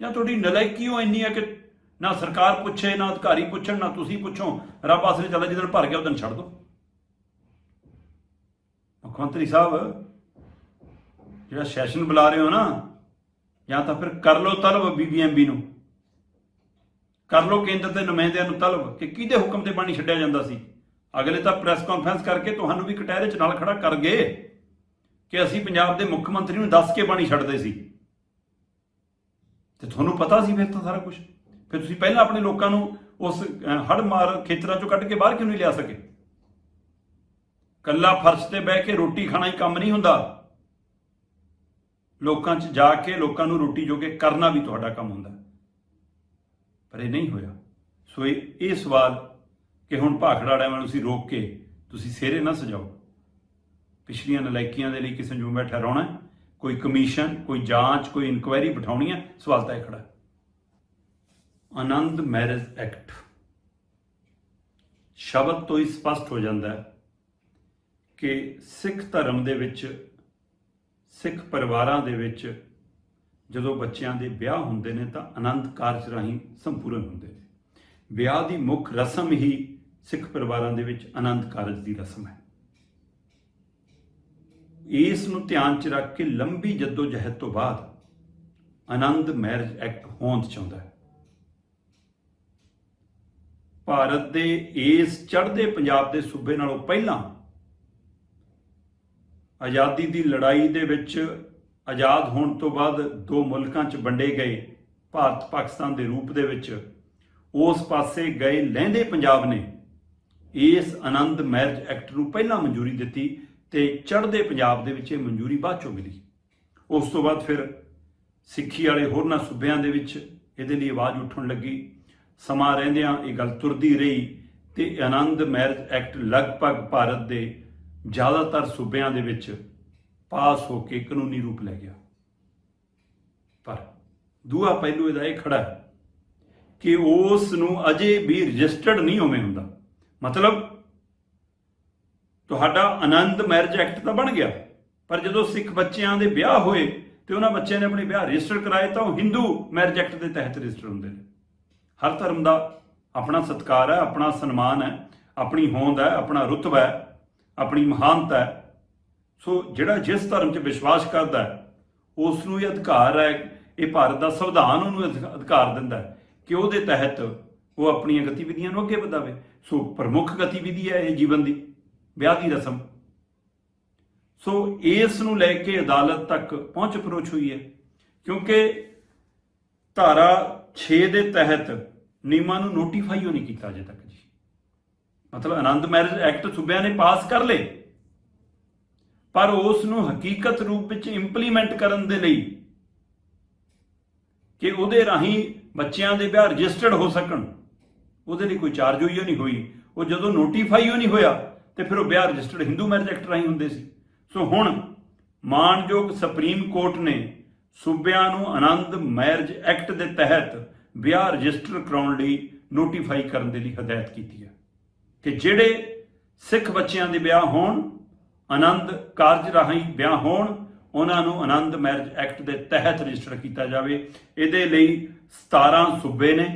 ਜਾਂ ਤੁਹਾਡੀ ਨਲਾਇਕੀ ਉਹ ਇੰਨੀ ਹੈ ਕਿ ਨਾ ਸਰਕਾਰ ਪੁੱਛੇ, ਨਾ ਅਧਿਕਾਰੀ ਪੁੱਛਣ, ਨਾ ਤੁਸੀਂ ਪੁੱਛੋ। ਰੱਬ ਆਸਰੇ ਚੱਲੇ, ਜਿੱਦਣ ਭਰ ਗਿਆ ਉਦੋਂ ਛੱਡ ਦੋ। ਮੁੱਖ ਮੰਤਰੀ ਸਾਹਿਬ, ਜਿਹੜਾ ਸੈਸ਼ਨ ਬੁਲਾ ਰਹੇ ਹੋ ਨਾ, ਜਾਂ ਤਾਂ ਫਿਰ ਕਰ ਲਓ ਤਲਬ ਬੀਬੀਐਮਬੀ ਨੂੰ। ਕਰ ਲਓ ਕੇਂਦਰ ਦੇ ਨੁਮਾਇੰਦਿਆਂ ਨੂੰ ਤਲਬ ਕਿ ਕਿਹਦੇ ਹੁਕਮ ਤੇ ਪਾਣੀ ਛੱਡਿਆ ਜਾਂਦਾ ਸੀ। ਅਗਲੇ ਤਾਂ ਪ੍ਰੈਸ ਕਾਨਫਰੰਸ ਕਰਕੇ ਤੁਹਾਨੂੰ ਵੀ ਕਟਹਿਰੇ 'ਚ ਨਾਲ ਖੜਾ ਕਰ ਗਏ ਕਿ ਅਸੀਂ ਪੰਜਾਬ ਦੇ ਮੁੱਖ ਮੰਤਰੀ ਨੂੰ ਦੱਸ ਕੇ ਪਾਣੀ ਛੱਡਦੇ ਸੀ। ਤੇ ਤੁਹਾਨੂੰ ਪਤਾ ਸੀ ਫਿਰ ਤਾਂ ਸਾਰਾ ਕੁਝ ਫਿਰ ਤੁਸੀਂ ਪਹਿਲਾਂ ਆਪਣੇ ਲੋਕਾਂ ਨੂੰ ਉਸ ਹੜ ਮਾਰ ਖੇਤਰਾਂ ਚੋਂ ਕੱਢ ਕੇ ਬਾਹਰ ਕਿਉਂ ਨਹੀਂ ਲਿਆ ਸਕੇ? ਕੱਲਾ ਫਰਸ਼ ਤੇ ਬਹਿ ਕੇ ਰੋਟੀ ਖਾਣਾ ਹੀ ਕੰਮ ਨਹੀਂ ਹੁੰਦਾ। ਲੋਕਾਂ 'ਚ ਜਾ ਕੇ ਲੋਕਾਂ ਨੂੰ ਰੋਟੀ ਜੋਗੇ ਕਰਨਾ ਵੀ ਤੁਹਾਡਾ ਕੰਮ ਹੁੰਦਾ। ਪਰ ਇਹ ਨਹੀਂ ਹੋਇਆ। ਸੋ ਇਹ ਇਹ ਸਵਾਲ ਕਿ ਹੁਣ ਭਾਖੜਾ ਡੈਮ ਨੂੰ ਤੁਸੀਂ ਰੋਕ ਕੇ ਤੁਸੀਂ ਸਿਹਰੇ ਨਾ ਸਜਾਓ। ਪਿਛਲੀਆਂ ਨਲਾਇਕੀਆਂ ਦੇ ਲਈ ਕਿਸੇ ਨੂੰ ਬੈਠਾ ਰੋਣਾ ਕੋਈ ਕਮਿਸ਼ਨ, ਕੋਈ ਜਾਂਚ, ਕੋਈ ਇਨਕੁਆਇਰੀ ਬਿਠਾਉਣੀ ਹੈ, ਸਵਾਲ ਤਾਂ ਇਹ ਖੜਾ ਆਨੰਦ ਮੈਰਿਜ ਐਕਟ। ਸ਼ਬਦ ਤੋਂ ਹੀ ਸਪਸ਼ਟ ਹੋ ਜਾਂਦਾ ਹੈ ਕਿ ਸਿੱਖ ਧਰਮ ਦੇ ਵਿੱਚ, ਸਿੱਖ ਪਰਿਵਾਰਾਂ ਦੇ ਵਿੱਚ ਜਦੋਂ ਬੱਚਿਆਂ ਦੇ ਵਿਆਹ ਹੁੰਦੇ ਨੇ ਤਾਂ ਆਨੰਦ ਕਾਰਜ ਰਾਹੀਂ ਸੰਪੂਰਨ ਹੁੰਦੇ ਨੇ। ਵਿਆਹ ਦੀ ਮੁੱਖ ਰਸਮ ਹੀ ਸਿੱਖ ਪਰਿਵਾਰਾਂ ਦੇ ਵਿੱਚ ਆਨੰਦ ਕਾਰਜ ਦੀ ਰਸਮ ਹੈ। ਇਸ ਨੂੰ ਧਿਆਨ 'ਚ ਰੱਖ ਕੇ ਲੰਬੀ ਜਦੋਜਹਿਦ ਤੋਂ ਬਾਅਦ ਆਨੰਦ ਮੈਰਿਜ ਐਕਟ ਹੋਂਦ ਚਾਹੁੰਦਾ ਹੈ। ਭਾਰਤ ਦੇ ਇਸ ਚੜ੍ਹਦੇ ਪੰਜਾਬ ਦੇ ਸੂਬੇ ਨਾਲੋਂ ਪਹਿਲਾਂ ਆਜ਼ਾਦੀ ਦੀ ਲੜਾਈ ਦੇ ਵਿੱਚ ਆਜ਼ਾਦ ਹੋਣ ਤੋਂ ਬਾਅਦ ਦੋ ਮੁਲਕਾਂ 'ਚ ਵੰਡੇ ਗਏ, ਭਾਰਤ ਪਾਕਿਸਤਾਨ ਦੇ ਰੂਪ ਦੇ ਵਿੱਚ। ਉਸ ਪਾਸੇ ਗਏ ਲਹਿੰਦੇ ਪੰਜਾਬ ਨੇ। ਇਸ ਆਨੰਦ ਮੈਰਿਜ ਐਕਟ ਨੂੰ ਪਹਿਲਾਂ ਮਨਜ਼ੂਰੀ ਦਿੱਤੀ ਤੇ ਚੜ੍ਹਦੇ ਪੰਜਾਬ ਦੇ ਵਿੱਚ ਇਹ ਮਨਜ਼ੂਰੀ ਬਾਅਦ ਚੋਂ ਮਿਲੀ। ਉਸ ਤੋਂ ਬਾਅਦ ਫਿਰ ਸਿੱਖੀ ਵਾਲੇ ਹੋਰਨਾਂ ਸੂਬਿਆਂ ਦੇ ਵਿੱਚ ਇਹਦੇ ਲਈ ਆਵਾਜ਼ ਉੱਠਣ ਲੱਗੀ। ਸਮਾਂ ਰਹਿੰਦਿਆਂ ਇਹ ਗੱਲ ਤੁਰਦੀ ਰਹੀ ਤੇ ਆਨੰਦ ਮੈਰਿਜ ਐਕਟ ਲਗਭਗ ਭਾਰਤ ਦੇ ਜ਼ਿਆਦਾਤਰ ਸੂਬਿਆਂ ਦੇ ਵਿੱਚ ਪਾਸ ਹੋ ਕੇ ਕਾਨੂੰਨੀ ਰੂਪ ਲੈ ਗਿਆ। ਪਰ ਦੂਆ ਪਹਿਲੂ ਇਹਦਾ ਇਹ ਖੜਾ ਹੈ ਕਿ ਉਸ ਨੂੰ ਅਜੇ ਵੀ ਰਜਿਸਟਰਡ ਨਹੀਂ ਹੋਵੇਂ ਹੁੰਦਾ। ਮਤਲਬ ਤੁਹਾਡਾ ਆਨੰਦ ਮੈਰਿਜ ਐਕਟ ਤਾਂ ਬਣ ਗਿਆ, ਪਰ ਜਦੋਂ ਸਿੱਖ ਬੱਚਿਆਂ ਦੇ ਵਿਆਹ ਹੋਏ ਤੇ ਉਹਨਾਂ ਬੱਚਿਆਂ ਨੇ ਆਪਣੇ ਵਿਆਹ ਰਜਿਸਟਰ ਕਰਾਏ ਤਾਂ ਉਹ ਹਿੰਦੂ ਮੈਰਿਜ ਐਕਟ ਦੇ ਤਹਿਤ ਰਜਿਸਟਰ ਹੁੰਦੇ ਨੇ। ਹਰ ਧਰਮ ਦਾ ਆਪਣਾ ਸਤਕਾਰ ਹੈ, ਆਪਣਾ ਸਨਮਾਨ ਹੈ, ਆਪਣੀ ਹੋਂਦ ਹੈ, ਆਪਣਾ ਰੁਤਬਾ ਹੈ। ਆਪਣੀ ਮਹਾਨਤਾ ਹੈ। ਸੋ ਜਿਹੜਾ ਜਿਸ ਧਰਮ 'ਚ ਵਿਸ਼ਵਾਸ ਕਰਦਾ ਹੈ ਉਸ ਨੂੰ ਇਹ ਅਧਿਕਾਰ ਹੈ, ਇਹ ਭਾਰਤ ਦਾ ਸੰਵਿਧਾਨ ਉਹਨੂੰ ਅਧਿ- ਅਧਿਕਾਰ ਦਿੰਦਾ ਹੈ ਕਿ ਉਹਦੇ ਤਹਿਤ ਉਹ ਆਪਣੀਆਂ ਗਤੀਵਿਧੀਆਂ ਨੂੰ ਅੱਗੇ ਵਧਾਵੇ। ਸੋ ਪ੍ਰਮੁੱਖ ਗਤੀਵਿਧੀ ਹੈ ਇਹ ਜੀਵਨ ਦੀ, ਵਿਆਹ ਦੀ ਰਸਮ। ਸੋ ਇਸ ਨੂੰ ਲੈ ਕੇ ਅਦਾਲਤ ਤੱਕ ਪਹੁੰਚ ਪਰੋਚ ਹੋਈ ਹੈ, ਕਿਉਂਕਿ ਧਾਰਾ 6 ਦੇ ਤਹਿਤ ਨਿਯਮਾਂ ਨੂੰ ਨੋਟੀਫਾਈ ਹੋ ਨਹੀਂ ਕੀਤਾ ਅਜੇ ਤੱਕ। ਮਤਲਬ ਆਨੰਦ ਮੈਰਿਜ ਐਕਟ ਸੂਬਿਆਂ ਨੇ ਪਾਸ ਕਰ ਲਏ। ਪਰ ਉਸ ਨੂੰ ਹਕੀਕਤ ਰੂਪ ਵਿੱਚ ਇੰਪਲੀਮੈਂਟ ਕਰਨ ਦੇ ਲਈ ਕਿ ਉਹਦੇ ਰਾਹੀਂ ਬੱਚਿਆਂ ਦੇ ਵਿਆਹ ਰਜਿਸਟਰਡ ਹੋ ਸਕਣ, ਉਹਦੇ ਲਈ ਕੋਈ ਚਾਰਜ ਹੋਈ ਨਹੀਂ ਹੋਈ। ਉਹ ਜਦੋਂ ਨੋਟੀਫਾਈ ਹੋ ਨਹੀਂ ਹੋਇਆ, ਤੇ ਫਿਰ ਉਹ ਵਿਆਹ ਰਜਿਸਟਰਡ ਹਿੰਦੂ ਮੈਰਿਜ ਐਕਟ ਰਾਹੀਂ ਹੁੰਦੇ ਸੀ। ਸੋ ਹੁਣ ਮਾਨਯੋਗ ਸੁਪਰੀਮ ਕੋਰਟ ਨੇ ਸੂਬਿਆਂ ਨੂੰ ਆਨੰਦ ਮੈਰਿਜ ਐਕਟ ਦੇ ਤਹਿਤ ਵਿਆਹ ਰਜਿਸਟਰ ਕਰਾਉਣ ਲਈ ਨੋਟੀਫਾਈ ਕਰਨ ਦੇ ਲਈ ਹਦਾਇਤ ਕੀਤੀ ਹੈ। ਕਿ ਜਿਹੜੇ ਸਿੱਖ ਬੱਚਿਆਂ ਦੇ ਵਿਆਹ ਹੋਣ, ਆਨੰਦ ਕਾਰਜ ਰਾਹੀਂ ਵਿਆਹ ਹੋਣ, ਉਹਨਾਂ ਨੂੰ ਆਨੰਦ ਮੈਰਿਜ ਐਕਟ ਦੇ ਤਹਿਤ ਰਜਿਸਟਰ ਕੀਤਾ ਜਾਵੇ। ਇਹਦੇ ਲਈ 17 ਸੂਬੇ ਨੇ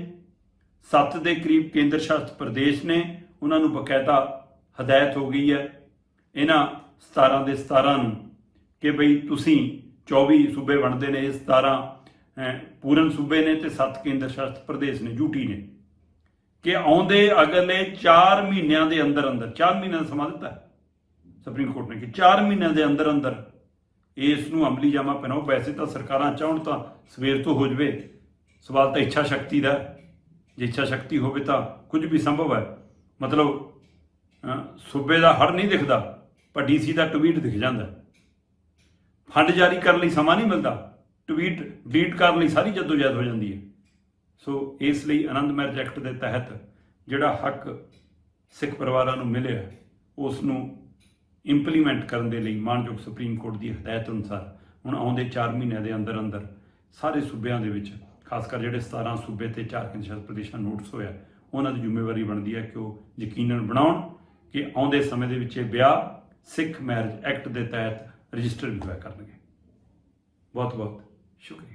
7 ਦੇ ਕਰੀਬ ਕੇਂਦਰ ਸ਼ਾਸਿਤ ਪ੍ਰਦੇਸ਼ ਨੇ, ਉਹਨਾਂ ਨੂੰ ਬਕਾਇਦਾ ਹਦਾਇਤ ਹੋ ਗਈ ਹੈ। ਇਹਨਾਂ 17 ਦੇ 17 ਨੂੰ ਕਿ ਬਈ ਤੁਸੀਂ 24 ਸੂਬੇ ਬਣਦੇ ਨੇ, ਇਹ 17 ਪੂਰਨ ਸੂਬੇ ਨੇ ਤੇ 7 ਕੇਂਦਰ ਸ਼ਾਸਿਤ ਪ੍ਰਦੇਸ਼ ਨੇ ਯੂਟੀ ਨੇ। ਕਿ ਆਉਂਦੇ ਅਗਲੇ 4 ਮਹੀਨਿਆਂ ਦੇ ਅੰਦਰ ਅੰਦਰ 4 ਮਹੀਨਿਆਂ ਦਾ ਸਮਾਂ ਦਿੱਤਾ ਸੁਪਰੀਮ ਕੋਰਟ ਨੇ ਕਿ 4 ਮਹੀਨਿਆਂ ਦੇ ਅੰਦਰ ਅੰਦਰ ਇਸ ਨੂੰ ਅਮਲੀ ਜਾਮਾ ਪਹਿਨਾਓ। ਵੈਸੇ ਤਾਂ ਸਰਕਾਰਾਂ ਚਾਹਣ ਤਾਂ ਸਵੇਰ ਤੋਂ ਹੋ ਜਵੇ। ਸਵਾਲ ਤਾਂ ਇੱਛਾ ਸ਼ਕਤੀ ਦਾ ਜੇ ਇੱਛਾ ਸ਼ਕਤੀ ਹੋਵੇ ਤਾਂ ਕੁਝ ਵੀ ਸੰਭਵ ਹੈ। ਮਤਲਬ ਸੂਬੇ ਦਾ ਹੜ ਨਹੀਂ ਦਿਖਦਾ, ਪਰ ਡੀਸੀ ਦਾ ਟਵੀਟ ਦਿਖ ਜਾਂਦਾ। ਫੰਡ ਜਾਰੀ ਕਰਨ ਲਈ ਸਮਾਂ ਨਹੀਂ ਮਿਲਦਾ। ਟਵੀਟ, ਡਿਲੀਟ ਕਰਨ ਲਈ ਸਾਰੀ ਜਦੋਜਹਿਦ ਹੋ ਜਾਂਦੀ ਹੈ। ਸੋ ਇਸ ਲਈ ਆਨੰਦ ਮੈਰਿਜ ਐਕਟ ਦੇ ਤਹਿਤ ਜਿਹੜਾ ਹੱਕ ਸਿੱਖ ਪਰਿਵਾਰਾਂ ਨੂੰ ਮਿਲਿਆ, ਉਸ ਨੂੰ ਇੰਪਲੀਮੈਂਟ ਕਰਨ ਦੇ ਲਈ ਮਾਨਯੋਗ ਸੁਪਰੀਮ ਕੋਰਟ ਦੀ ਹਦਾਇਤ ਅਨੁਸਾਰ ਹੁਣ ਆਉਂਦੇ 4 ਮਹੀਨਿਆਂ ਦੇ ਅੰਦਰ ਅੰਦਰ ਸਾਰੇ ਸੂਬਿਆਂ ਦੇ ਵਿੱਚ, ਖਾਸ ਕਰ ਜਿਹੜੇ 17 ਸੂਬੇ ਤੇ 4 ਕੇਂਦਰ ਪ੍ਰਦੇਸ਼ਾਂ ਨੋਟਿਸ ਹੋਇਆ, ਉਹਨਾਂ ਦੀ ਜ਼ਿੰਮੇਵਾਰੀ ਬਣਦੀ ਹੈ ਕਿ ਉਹ ਯਕੀਨਨ ਬਣਾਉਣ ਕਿ ਆਉਂਦੇ ਸਮੇਂ ਦੇ ਵਿੱਚ ਇਹ ਵਿਆਹ ਸਿੱਖ ਮੈਰਿਜ ਐਕਟ ਦੇ ਤਹਿਤ ਰਜਿਸਟਰ ਵੀ ਹੋਇਆ ਕਰਨਗੇ। ਬਹੁਤ ਬਹੁਤ ਸ਼ੁਕਰੀਆ।